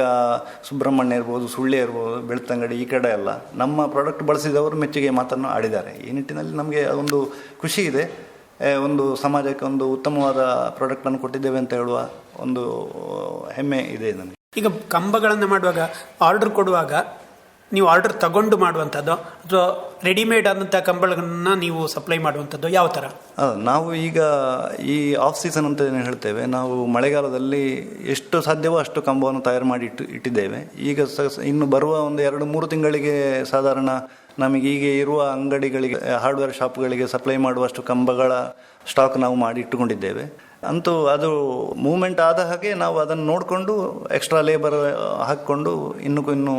ಸುಬ್ರಹ್ಮಣ್ಯ ಇರ್ಬೋದು ಸುಳ್ಳೆ ಇರ್ಬೋದು, ಬೆಳ್ತಂಗಡಿ ಈ ಕಡೆ ಎಲ್ಲ ನಮ್ಮ ಪ್ರಾಡಕ್ಟ್ ಬಳಸಿದವರು ಮೆಚ್ಚುಗೆ ಮಾತನ್ನು ಆಡಿದ್ದಾರೆ. ಈ ನಿಟ್ಟಿನಲ್ಲಿ ನಮಗೆ ಒಂದು ಖುಷಿ ಇದೆ. ಒಂದು ಸಮಾಜಕ್ಕೆ ಒಂದು ಉತ್ತಮವಾದ ಪ್ರಾಡಕ್ಟನ್ನು ಕೊಟ್ಟಿದ್ದೇವೆ ಅಂತ ಹೇಳುವ ಒಂದು ಹೆಮ್ಮೆ ಇದೆ ನನಗೆ ಈಗ ಕಂಬಗಳನ್ನು ಮಾಡುವಾಗ ಆರ್ಡರ್ ಕೊಡುವಾಗ ನೀವು ಆರ್ಡರ್ ತಗೊಂಡು ಮಾಡುವಂಥದ್ದು ಅಥವಾ ರೆಡಿಮೇಡ್ ಆದಂಥ ಕಂಬಗಳನ್ನು ನೀವು ಸಪ್ಲೈ ಮಾಡುವಂಥದ್ದು ಯಾವ ಥರ? ನಾವು ಈಗ ಈ ಆಫ್ ಸೀಸನ್ ಅಂತ ಏನು ಹೇಳ್ತೇವೆ, ನಾವು ಮಳೆಗಾಲದಲ್ಲಿ ಎಷ್ಟು ಸಾಧ್ಯವೋ ಅಷ್ಟು ಕಂಬವನ್ನು ತಯಾರು ಮಾಡಿ ಇಟ್ಟು, ಇಟ್ಟಿದ್ದೇವೆ. ಈಗ ಇನ್ನು ಬರುವ ಒಂದು ಎರಡು ಮೂರು ತಿಂಗಳಿಗೆ ಸಾಧಾರಣ ನಮಗೆ ಈಗ ಇರುವ ಅಂಗಡಿಗಳಿಗೆ ಹಾರ್ಡ್ವೇರ್ ಶಾಪ್ಗಳಿಗೆ ಸಪ್ಲೈ ಮಾಡುವಷ್ಟು ಕಂಬಗಳ ಸ್ಟಾಕ್ ನಾವು ಮಾಡಿ ಇಟ್ಟುಕೊಂಡಿದ್ದೇವೆ. ಅಂತೂ ಅದು ಮೂಮೆಂಟ್ ಆದ ಹಾಗೆ ನಾವು ಅದನ್ನು ನೋಡಿಕೊಂಡು ಎಕ್ಸ್ಟ್ರಾ ಲೇಬರ್ ಹಾಕಿಕೊಂಡು ಇನ್ನೂ ಇನ್ನೂ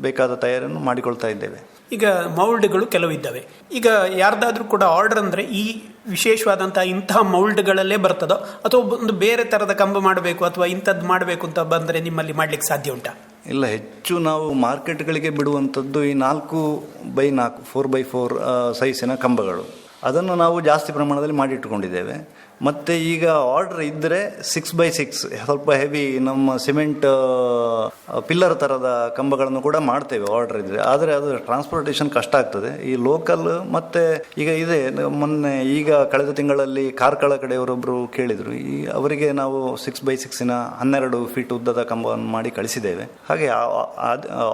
ಬೇಕಾದ ತಯಾರಿಯನ್ನು ಮಾಡಿಕೊಳ್ತಾ ಇದ್ದೇವೆ. ಈಗ ಮೌಲ್ಡ್ಗಳು ಕೆಲವು ಇದ್ದಾವೆ ಈಗ ಯಾರ್ದಾದ್ರೂ ಕೂಡ ಆರ್ಡರ್ ಅಂದರೆ ಈ ವಿಶೇಷವಾದಂಥ ಇಂತಹ ಮೌಲ್ಡ್ಗಳಲ್ಲೇ ಬರ್ತದೋ ಅಥವಾ ಒಂದು ಬೇರೆ ಥರದ ಕಂಬ ಮಾಡಬೇಕು ಅಥವಾ ಇಂಥದ್ದು ಮಾಡಬೇಕು ಅಂತ ಬಂದರೆ ನಿಮ್ಮಲ್ಲಿ ಮಾಡ್ಲಿಕ್ಕೆ ಸಾಧ್ಯ ಉಂಟಾ? ಇಲ್ಲ ಹೆಚ್ಚು ನಾವು ಮಾರ್ಕೆಟ್ಗಳಿಗೆ ಬಿಡುವಂಥದ್ದು ಈ ನಾಲ್ಕು ಬೈ ನಾಲ್ಕು ಫೋರ್ ಬೈ ಫೋರ್ ಸೈಜಿನ ಕಂಬಗಳು. ಅದನ್ನು ನಾವು ಜಾಸ್ತಿ ಪ್ರಮಾಣದಲ್ಲಿ ಮಾಡಿಟ್ಟುಕೊಂಡಿದ್ದೇವೆ. ಮತ್ತು ಈಗ ಆರ್ಡರ್ ಇದ್ದರೆ ಸಿಕ್ಸ್ ಬೈ ಸಿಕ್ಸ್ ಸ್ವಲ್ಪ ಹೆವಿ ನಮ್ಮ ಸಿಮೆಂಟ್ ಪಿಲ್ಲರ್ ಥರದ ಕಂಬಗಳನ್ನು ಕೂಡ ಮಾಡ್ತೇವೆ ಆರ್ಡರ್ ಇದ್ದರೆ ಆದರೆ ಅದು ಟ್ರಾನ್ಸ್ಪೋರ್ಟೇಷನ್ ಕಷ್ಟ ಆಗ್ತದೆ. ಈ ಲೋಕಲ್ ಮತ್ತು ಈಗ ಇದೆ. ಮೊನ್ನೆ ಈಗ ಕಳೆದ ತಿಂಗಳಲ್ಲಿ ಕಾರ್ಕಳ ಕಡೆಯವರೊಬ್ಬರು ಕೇಳಿದರು. ಈ ಅವರಿಗೆ ನಾವು ಸಿಕ್ಸ್ ಬೈ ಸಿಕ್ಸಿನ ಹನ್ನೆರಡು ಫೀಟ್ ಉದ್ದದ ಕಂಬವನ್ನು ಮಾಡಿ ಕಳಿಸಿದ್ದೇವೆ. ಹಾಗೆ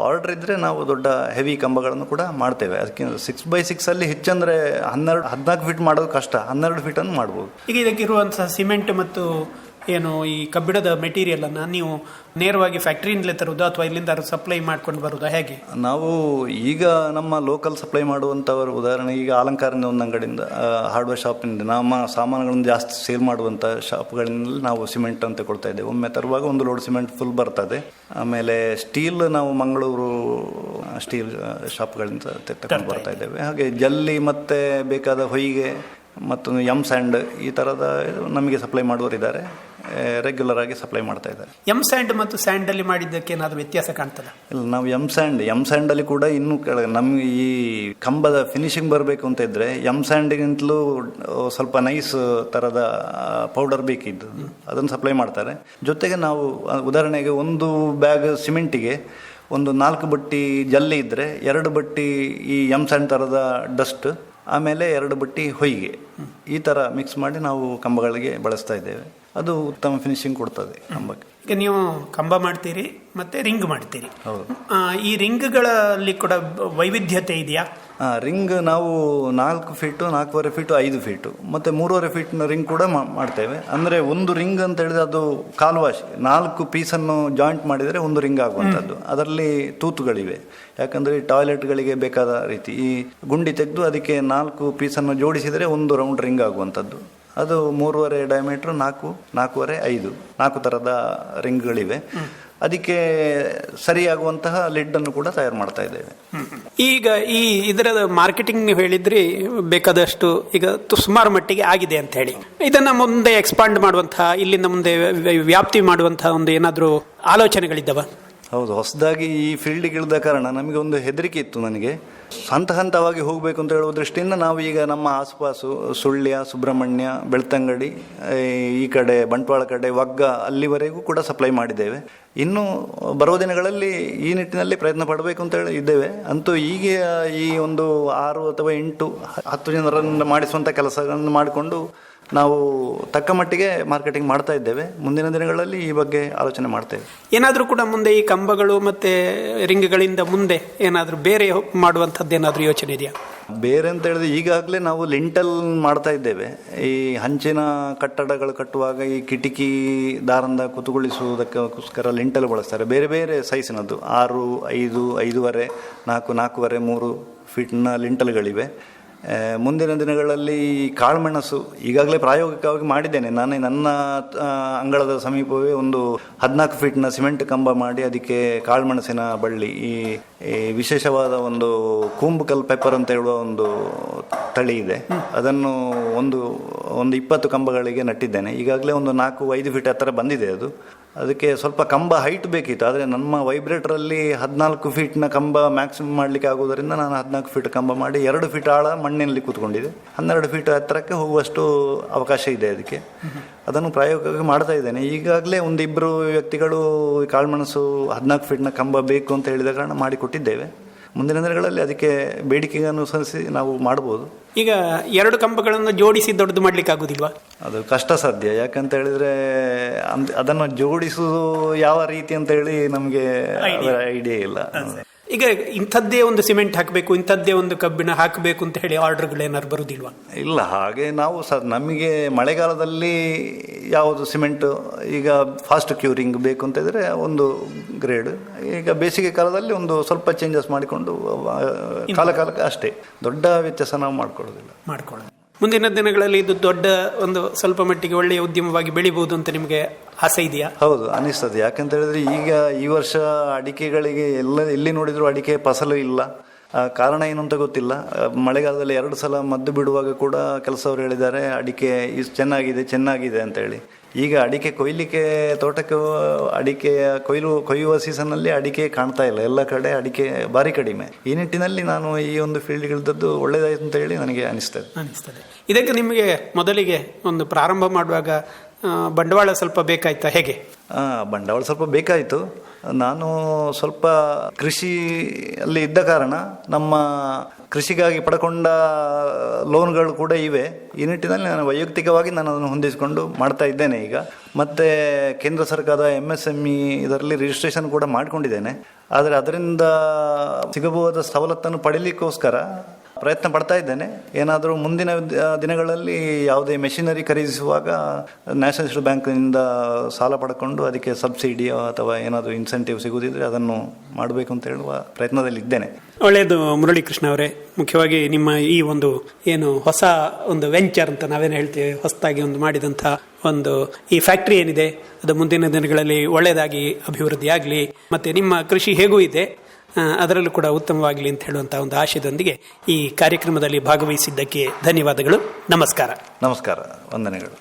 ಆರ್ಡರ್ ಇದ್ದರೆ ನಾವು ದೊಡ್ಡ ಹೆವಿ ಕಂಬಗಳನ್ನು ಕೂಡ ಮಾಡ್ತೇವೆ. ಅದಕ್ಕೆ ಸಿಕ್ಸ್ ಬೈ ಸಿಕ್ಸಲ್ಲಿ ಹೆಚ್ಚಂದರೆ ಹನ್ನೆರಡು, ಹದಿನಾಲ್ಕು ಫೀಟ್ ಮಾಡೋದು ಕಷ್ಟ. ಹನ್ನೆರಡು ಫೀಟನ್ನು ಮಾಡ್ಬೋದು. ಈಗ ಇದಕ್ಕಿರುವಂತಹ ಸಿಮೆಂಟ್ ಮತ್ತು ಏನು ಈ ಕಬ್ಬಿಣದ ಮೆಟೀರಿಯಲ್ ಅನ್ನ ನೀವು ನೇರವಾಗಿ ಫ್ಯಾಕ್ಟ್ರಿಯಿಂದಲೇ ತರುವುದು ಅಥವಾ ಇಲ್ಲಿಂದ ಸಪ್ಲೈ ಮಾಡ್ಕೊಂಡು ಬರುವುದಾ ಹೇಗೆ? ನಾವು ಈಗ ನಮ್ಮ ಲೋಕಲ್ ಸಪ್ಲೈ ಮಾಡುವಂಥವರು ಉದಾಹರಣೆ ಈಗ ಅಲಂಕಾರದ ಒಂದು ಅಂಗಡಿಯಿಂದ ಹಾರ್ಡ್ವೇರ್ ಶಾಪಿನಿಂದ ನಮ್ಮ ಸಾಮಾನುಗಳನ್ನು ಜಾಸ್ತಿ ಸೇಲ್ ಮಾಡುವಂಥ ಶಾಪ್ಗಳಿಂದ ನಾವು ಸಿಮೆಂಟ್ ಅಂತ ಕೊಡ್ತಾ ಇದ್ದೇವೆ. ಒಮ್ಮೆ ತರುವಾಗ ಒಂದು ಲೋಡ್ ಸಿಮೆಂಟ್ ಫುಲ್ ಬರ್ತದೆ. ಆಮೇಲೆ ಸ್ಟೀಲ್ ನಾವು ಮಂಗಳೂರು ಸ್ಟೀಲ್ ಶಾಪ್ಗಳಿಂದ ಬರ್ತಾ ಇದ್ದೇವೆ. ಹಾಗೆ ಜಲ್ಲಿ ಮತ್ತೆ ಬೇಕಾದ ಹೊಯ್ಗೆ ಮತ್ತು ಎಂ ಸ್ಯಾಂಡ್ ಈ ಥರದ ನಮಗೆ ಸಪ್ಲೈ ಮಾಡುವವರಿದ್ದಾರೆ ರೆಗ್ಯುಲರ್ ಆಗಿ ಸಪ್ಲೈ ಮಾಡ್ತಾ ಇದ್ದಾರೆ. ಎಂ ಸ್ಯಾಂಡ್ ಮತ್ತು ಸ್ಯಾಂಡಲ್ಲಿ ಮಾಡಿದ್ದಕ್ಕೆ ಏನಾದರೂ ವ್ಯತ್ಯಾಸ ಕಾಣ್ತದೆ? ಇಲ್ಲ ನಾವು ಎಂ ಸ್ಯಾಂಡ್ ಎಂ ಸ್ಯಾಂಡಲ್ಲಿ ಕೂಡ ಇನ್ನೂ ಕೆಳಗೆ ನಮಗೆ ಈ ಕಂಬದ ಫಿನಿಶಿಂಗ್ ಬರಬೇಕು ಅಂತ ಇದ್ದರೆ ಎಂ ಸ್ಯಾಂಡ್ಗಿಂತಲೂ ಸ್ವಲ್ಪ ನೈಸ್ ಥರದ ಪೌಡರ್ ಬೇಕಿದ್ದು ಅದನ್ನು ಸಪ್ಲೈ ಮಾಡ್ತಾರೆ. ಜೊತೆಗೆ ನಾವು ಉದಾಹರಣೆಗೆ ಒಂದು ಬ್ಯಾಗ್ ಸಿಮೆಂಟಿಗೆ ಒಂದು ನಾಲ್ಕು ಬಟ್ಟಿ ಜಲ್ಲಿ ಇದ್ದರೆ ಎರಡು ಬಟ್ಟಿ ಈ ಎಂ ಸ್ಯಾಂಡ್ ಥರದ ಡಸ್ಟ್ ಆಮೇಲೆ ಎರಡು ಬಟ್ಟಿ ಹೊಯ್ಗೆ. ಈ ಥರ ಮಿಕ್ಸ್ ಮಾಡಿ ನಾವು ಕಂಬಗಳಿಗೆ ಬಳಸ್ತಾ ಇದ್ದೇವೆ. ಅದು ಉತ್ತಮ ಫಿನಿಶಿಂಗ್ ಕೊಡ್ತದೆ ಕಂಬಕ್ಕೆ. ನೀವು ಕಂಬ ಮಾಡ್ತೀರಿ ಮತ್ತೆ ರಿಂಗ್ ಮಾಡ್ತೀರಿ. ಈ ರಿಂಗ್ಗಳಲ್ಲಿ ಕೂಡ ವೈವಿಧ್ಯತೆ ಇದೆಯಾ? ರಿಂಗ್ ನಾವು ನಾಲ್ಕು ಫೀಟು ನಾಲ್ಕೂವರೆ ಫೀಟು ಐದು ಫೀಟು ಮತ್ತು ಮೂರುವರೆ ಫೀಟ್ನ ರಿಂಗ್ ಕೂಡ ಮಾಡ್ತೇವೆ. ಅಂದರೆ ಒಂದು ರಿಂಗ್ ಅಂತ ಹೇಳಿದ್ರೆ ಅದು ಕಾಲ್ವಾಶ್ ನಾಲ್ಕು ಪೀಸನ್ನು ಜಾಯಿಂಟ್ ಮಾಡಿದರೆ ಒಂದು ರಿಂಗ್ ಆಗುವಂಥದ್ದು. ಅದರಲ್ಲಿ ತೂತುಗಳಿವೆ. ಯಾಕಂದರೆ ಟಾಯ್ಲೆಟ್ಗಳಿಗೆ ಬೇಕಾದ ರೀತಿ ಈ ಗುಂಡಿ ತೆಗೆದು ಅದಕ್ಕೆ ನಾಲ್ಕು ಪೀಸನ್ನು ಜೋಡಿಸಿದರೆ ಒಂದು ರೌಂಡ್ ರಿಂಗ್ ಆಗುವಂಥದ್ದು. ಅದು ಮೂರುವರೆ ಡಯಾಮೀಟ್ರ್ ನಾಲ್ಕು, ನಾಲ್ಕೂವರೆ, ಐದು. ನಾಲ್ಕು ಥರದ ರಿಂಗ್ಗಳಿವೆ. ಅದಕ್ಕೆ ಸರಿಯಾಗುವಂತಹ ಲಿಡ್ಡನ್ನು ಕೂಡ ತಯಾರು ಮಾಡ್ತಾ ಇದ್ದೇವೆ. ಈಗ ಈ ಇದರ ಮಾರ್ಕೆಟಿಂಗ್ ನೀವು ಹೇಳಿದ್ರಿ, ಬೇಕಾದಷ್ಟು ಈಗ ಸುಮಾರು ಮಟ್ಟಿಗೆ ಆಗಿದೆ ಅಂತ ಹೇಳಿ. ಇದನ್ನ ಮುಂದೆ ಎಕ್ಸ್ಪಾಂಡ್ ಮಾಡುವಂತಹ, ಇಲ್ಲಿಂದ ಮುಂದೆ ವ್ಯ- ವ್ಯಾಪ್ತಿ ಮಾಡುವಂತಹ ಒಂದು ಏನಾದರೂ ಆಲೋಚನೆಗಳಿದ್ದಾವ? ಹೌದು, ಹೊಸದಾಗಿ ಈ ಫೀಲ್ಡಿಗೆ ಇಳಿದ ಕಾರಣ ನಮಗೆ ಒಂದು ಹೆದರಿಕೆ ಇತ್ತು ನನಗೆ. ಹಂತ ಹಂತವಾಗಿ ಹೋಗಬೇಕು ಅಂತ ಹೇಳುವ ದೃಷ್ಟಿಯಿಂದ ನಾವು ಈಗ ನಮ್ಮ ಆಸುಪಾಸು, ಸುಳ್ಯ, ಸುಬ್ರಹ್ಮಣ್ಯ, ಬೆಳ್ತಂಗಡಿ, ಈ ಈ ಕಡೆ, ಬಂಟ್ವಾಳ ಕಡೆ, ವಗ್ಗ ಅಲ್ಲಿವರೆಗೂ ಕೂಡ ಸಪ್ಲೈ ಮಾಡಿದ್ದೇವೆ. ಇನ್ನು ಬರುವ ದಿನಗಳಲ್ಲಿ ಈ ನಿಟ್ಟಿನಲ್ಲಿ ಪ್ರಯತ್ನ ಪಡಬೇಕು ಅಂತ ಹೇಳಿ ಇದ್ದೇವೆ. ಅಂತೂ ಈಗ ಈ ಒಂದು ಆರು ಅಥವಾ ಎಂಟು ಹತ್ತು ಜನರನ್ನು ಮಾಡಿಸುವಂಥ ಕೆಲಸಗಳನ್ನು ಮಾಡಿಕೊಂಡು ನಾವು ತಕ್ಕ ಮಟ್ಟಿಗೆ ಮಾರ್ಕೆಟಿಂಗ್ ಮಾಡ್ತಾ ಇದ್ದೇವೆ. ಮುಂದಿನ ದಿನಗಳಲ್ಲಿ ಈ ಬಗ್ಗೆ ಆಲೋಚನೆ ಮಾಡ್ತೇವೆ. ಏನಾದರೂ ಕೂಡ ಮುಂದೆ ಈ ಕಂಬಗಳು ಮತ್ತೆ ರಿಂಗ್ಗಳಿಂದ ಮುಂದೆ ಏನಾದರೂ ಬೇರೆ ಮಾಡುವಂಥದ್ದು ಏನಾದರೂ ಯೋಚನೆ ಇದೆಯಾ? ಬೇರೆ ಅಂತ ಹೇಳಿದ್ರೆ ಈಗಾಗಲೇ ನಾವು ಲಿಂಟಲ್ ಮಾಡ್ತಾ ಇದ್ದೇವೆ. ಈ ಹಂಚಿನ ಕಟ್ಟಡಗಳು ಕಟ್ಟುವಾಗ ಈ ಕಿಟಕಿ ದಾರಂದ ಕುತುಗೊಳಿಸುವುದಕ್ಕೋಸ್ಕರ ಲಿಂಟಲ್ ಬಳಸ್ತಾರೆ. ಬೇರೆ ಬೇರೆ ಸೈಜಿನದ್ದು ಆರು ಐದು ಐದೂವರೆ ನಾಲ್ಕು ನಾಲ್ಕೂವರೆ ಮೂರು ಫೀಟ್ನ ಲಿಂಟಲ್ಗಳಿವೆ. ಮುಂದಿನ ದಿನಗಳಲ್ಲಿ ಕಾಳುಮೆಣಸು ಈಗಾಗಲೇ ಪ್ರಾಯೋಗಿಕವಾಗಿ ಮಾಡಿದ್ದೇನೆ. ನಾನು ನನ್ನ ಅಂಗಳದ ಸಮೀಪವೇ ಒಂದು ಹದಿನಾಲ್ಕು ಫೀಟ್ನ ಸಿಮೆಂಟ್ ಕಂಬ ಮಾಡಿ ಅದಕ್ಕೆ ಕಾಳುಮೆಣಸಿನ ಬಳ್ಳಿ, ಈ ಈ ವಿಶೇಷವಾದ ಒಂದು ಕೂಂಬುಕಲ್ ಪೆಪ್ಪರ್ ಅಂತ ಹೇಳುವ ಒಂದು ತಳಿ ಇದೆ. ಅದನ್ನು ಒಂದು ಒಂದು ಇಪ್ಪತ್ತು ಕಂಬಗಳಿಗೆ ನಟ್ಟಿದ್ದೇನೆ. ಈಗಾಗಲೇ ಒಂದು ನಾಲ್ಕು, ಐದು ಫೀಟ್ ಹತ್ತಿರ ಬಂದಿದೆ ಅದು. ಅದಕ್ಕೆ ಸ್ವಲ್ಪ ಕಂಬ ಹೈಟ್ ಬೇಕಿತ್ತು. ಆದರೆ ನಮ್ಮ ವೈಬ್ರೇಟ್ರಲ್ಲಿ ಹದಿನಾಲ್ಕು ಫೀಟ್ನ ಕಂಬ ಮ್ಯಾಕ್ಸಿಮಮ್ ಮಾಡಲಿಕ್ಕೆ ಆಗೋದರಿಂದ ನಾನು ಹದಿನಾಲ್ಕು ಫೀಟ್ ಕಂಬ ಮಾಡಿ ಎರಡು ಫೀಟ್ ಆಳ ಮಣ್ಣಿನಲ್ಲಿ ಕೂತ್ಕೊಂಡಿದೆ ಹನ್ನೆರಡು ಫೀಟ್ ಹತ್ತಿರಕ್ಕೆ ಹೋಗುವಷ್ಟು ಅವಕಾಶ ಇದೆ ಅದಕ್ಕೆ. ಅದನ್ನು ಪ್ರಾಯೋಗಿಕವಾಗಿ ಮಾಡ್ತಾ ಇದ್ದೇನೆ. ಈಗಾಗಲೇ ಒಂದಿಬ್ಬರು ವ್ಯಕ್ತಿಗಳು ಈ ಕಾಳುಮೆಣಸು ಹದಿನಾಲ್ಕು ಫೀಟ್ನ ಕಂಬ ಬೇಕು ಅಂತ ಹೇಳಿದ ಕಾರಣ ಮಾಡಿಕೊಟ್ಟಿದ್ದೇವೆ. ಮುಂದಿನ ದಿನಗಳಲ್ಲಿ ಅದಕ್ಕೆ ಬೇಡಿಕೆಗೆ ಅನುಸರಿಸಿ ನಾವು ಮಾಡ್ಬೋದು. ಈಗ ಎರಡು ಕಂಬಗಳನ್ನು ಜೋಡಿಸಿ ದೊಡ್ಡದು ಮಾಡ್ಲಿಕ್ಕೆ ಆಗುದಿಲ್ವಾ ಅದು ಕಷ್ಟ ಸಾಧ್ಯ. ಯಾಕಂತ ಹೇಳಿದ್ರೆ ಅಂದ್- ಅದನ್ನು ಜೋಡಿಸುವುದು ಯಾವ ರೀತಿ ಅಂತ ಹೇಳಿ ನಮಗೆ ಐಡಿಯಾ ಇಲ್ಲ. ಈಗ ಇಂಥದ್ದೇ ಒಂದು ಸಿಮೆಂಟ್ ಹಾಕಬೇಕು ಇಂಥದ್ದೇ ಒಂದು ಕಬ್ಬಿಣ ಹಾಕಬೇಕು ಅಂತ ಹೇಳಿ ಆರ್ಡರ್ಗಳು ಏನಾದ್ರು ಬರುದಿಲ್ವಾ? ಇಲ್ಲ ಹಾಗೆ ನಾವು ಸರ್ ನಮಗೆ ಮಳೆಗಾಲದಲ್ಲಿ ಯಾವುದು ಸಿಮೆಂಟ್ ಈಗ ಫಾಸ್ಟ್ ಕ್ಯೂರಿಂಗ್ ಬೇಕು ಅಂತ ಇದ್ರೆ ಒಂದು ಗ್ರೇಡ್ ಈಗ ಬೇಸಿಗೆ ಕಾಲದಲ್ಲಿ ಒಂದು ಸ್ವಲ್ಪ ಚೇಂಜಸ್ ಮಾಡಿಕೊಂಡು ಕಾಲಕಾಲಕ್ಕೆ ಕಾಲ ಕಾಲಕ್ಕೆ ಅಷ್ಟೇ. ದೊಡ್ಡ ವ್ಯತ್ಯಾಸ ನಾವು ಮಾಡ್ಕೊಳ್ಳೋದಿಲ್ಲ. ಮಾಡ್ಕೊಳ್ಳೋದು. ಮುಂದಿನ ದಿನಗಳಲ್ಲಿ ಇದು ದೊಡ್ಡ ಒಂದು ಸ್ವಲ್ಪ ಮಟ್ಟಿಗೆ ಒಳ್ಳೆಯ ಉದ್ಯಮವಾಗಿ ಬೆಳಿಬಹುದು ಅಂತ ನಿಮಗೆ ಆಸೆ ಇದೆಯಾ? ಹೌದು, ಅನಿಸ್ತದೆ. ಯಾಕಂತ ಹೇಳಿದ್ರೆ ಈಗ ಈ ವರ್ಷ ಅಡಿಕೆಗಳಿಗೆ ಎಲ್ಲ, ಎಲ್ಲಿ ನೋಡಿದ್ರು ಅಡಿಕೆ ಫಸಲು ಇಲ್ಲ. ಕಾರಣ ಏನು ಅಂತ ಗೊತ್ತಿಲ್ಲ. ಮಳೆಗಾಲದಲ್ಲಿ ಎರಡು ಸಲ ಮದ್ದು ಬಿಡುವಾಗ ಕೂಡ ಕೆಲಸವರು ಹೇಳಿದ್ದಾರೆ, ಅಡಿಕೆ ಇಷ್ಟು ಚೆನ್ನಾಗಿದೆ ಚೆನ್ನಾಗಿದೆ ಅಂತ ಹೇಳಿ. ಈಗ ಅಡಿಕೆ ಕೊಯ್ಲಿಕ್ಕೆ ತೋಟಕ್ಕೆ ಅಡಿಕೆ ಕೊಯ್ಲು ಕೊಯ್ಯುವ ಸೀಸನ್ನಲ್ಲಿ ಅಡಿಕೆ ಕಾಣ್ತಾ ಇಲ್ಲ. ಎಲ್ಲ ಕಡೆ ಅಡಿಕೆ ಭಾರಿ ಕಡಿಮೆ. ಈ ನಿಟ್ಟಿನಲ್ಲಿ ನಾನು ಈ ಒಂದು ಫೀಲ್ಡ್ಗಿಳಿದದ್ದು ಒಳ್ಳೆಯದಾಯಿತು ಅಂತ ಹೇಳಿ ನನಗೆ ಅನಿಸ್ತದೆ. ಅನಿಸ್ತದೆ. ಇದಕ್ಕೆ ನಿಮಗೆ ಮೊದಲಿಗೆ ಒಂದು ಪ್ರಾರಂಭ ಮಾಡುವಾಗ ಬಂಡವಾಳ ಸ್ವಲ್ಪ ಬೇಕಾಯ್ತಾ ಹೇಗೆ? ಬಂಡವಾಳ ಸ್ವಲ್ಪ ಬೇಕಾಯಿತು. ನಾನು ಸ್ವಲ್ಪ ಕೃಷಿಯಲ್ಲಿ ಇದ್ದ ಕಾರಣ ನಮ್ಮ ಕೃಷಿಗಾಗಿ ಪಡ್ಕೊಂಡ ಲೋನ್ಗಳು ಕೂಡ ಇವೆ. ಈ ನಿಟ್ಟಿನಲ್ಲಿ ನಾನು ವೈಯಕ್ತಿಕವಾಗಿ ನಾನು ಅದನ್ನು ಹೊಂದಿಸಿಕೊಂಡು ಮಾಡ್ತಾ ಇದ್ದೇನೆ ಈಗ. ಮತ್ತು ಕೇಂದ್ರ ಸರ್ಕಾರದ ಎಂ ಎಸ್ ಎಂ ಇ ಇದರಲ್ಲಿ ರಿಜಿಸ್ಟ್ರೇಷನ್ ಕೂಡ ಮಾಡಿಕೊಂಡಿದ್ದೇನೆ. ಆದರೆ ಅದರಿಂದ ಸಿಗಬಹುದಾದ ಸವಲತ್ತನ್ನು ಪಡೀಲಿಕ್ಕೋಸ್ಕರ ಪ್ರಯತ್ನ ಪಡ್ತಾ ಇದ್ದೇನೆ. ಏನಾದರೂ ಮುಂದಿನ ದಿನಗಳಲ್ಲಿ ಯಾವುದೇ ಮೆಷಿನರಿ ಖರೀದಿಸುವಾಗ ನ್ಯಾಷನಲ್ ನ್ಯಾಷನಲಿಸ್ಟ್ ಬ್ಯಾಂಕ್ನಿಂದ ಸಾಲ ಪಡ್ಕೊಂಡು ಅದಕ್ಕೆ ಸಬ್ಸಿಡಿಯೋ ಅಥವಾ ಏನಾದರೂ ಇನ್ಸೆಂಟಿವ್ ಸಿಗುವುದಿದ್ರೆ ಅದನ್ನು ಮಾಡಬೇಕು ಅಂತ ಹೇಳುವ ಪ್ರಯತ್ನದಲ್ಲಿ ಇದ್ದೇನೆ ಒಳ್ಳೆಯದು ಮುರಳೀಕೃಷ್ಣ ಅವರೇ. ಮುಖ್ಯವಾಗಿ ನಿಮ್ಮ ಈ ಒಂದು ಏನು ಹೊಸ ಒಂದು ವೆಂಚರ್ ಅಂತ ನಾವೇನು ಹೇಳ್ತೀವಿ, ಹೊಸದಾಗಿ ಒಂದು ಮಾಡಿದಂಥ ಒಂದು ಈ ಫ್ಯಾಕ್ಟರಿ ಏನಿದೆ, ಅದು ಮುಂದಿನ ದಿನಗಳಲ್ಲಿ ಒಳ್ಳೆಯದಾಗಿ ಅಭಿವೃದ್ಧಿ ಆಗಲಿ ಮತ್ತೆ ನಿಮ್ಮ ಕೃಷಿ ಹೇಗೂ ಇದೆ. ಅದರಲ್ಲೂ ಕೂಡ ಉತ್ತಮವಾಗಲಿ ಅಂತ ಹೇಳುವಂಥ ಒಂದು ಆಶಯದೊಂದಿಗೆ ಈ ಕಾರ್ಯಕ್ರಮದಲ್ಲಿ ಭಾಗವಹಿಸಿದ್ದಕ್ಕೆ ಧನ್ಯವಾದಗಳು. ನಮಸ್ಕಾರ. ನಮಸ್ಕಾರ. ವಂದನೆಗಳು.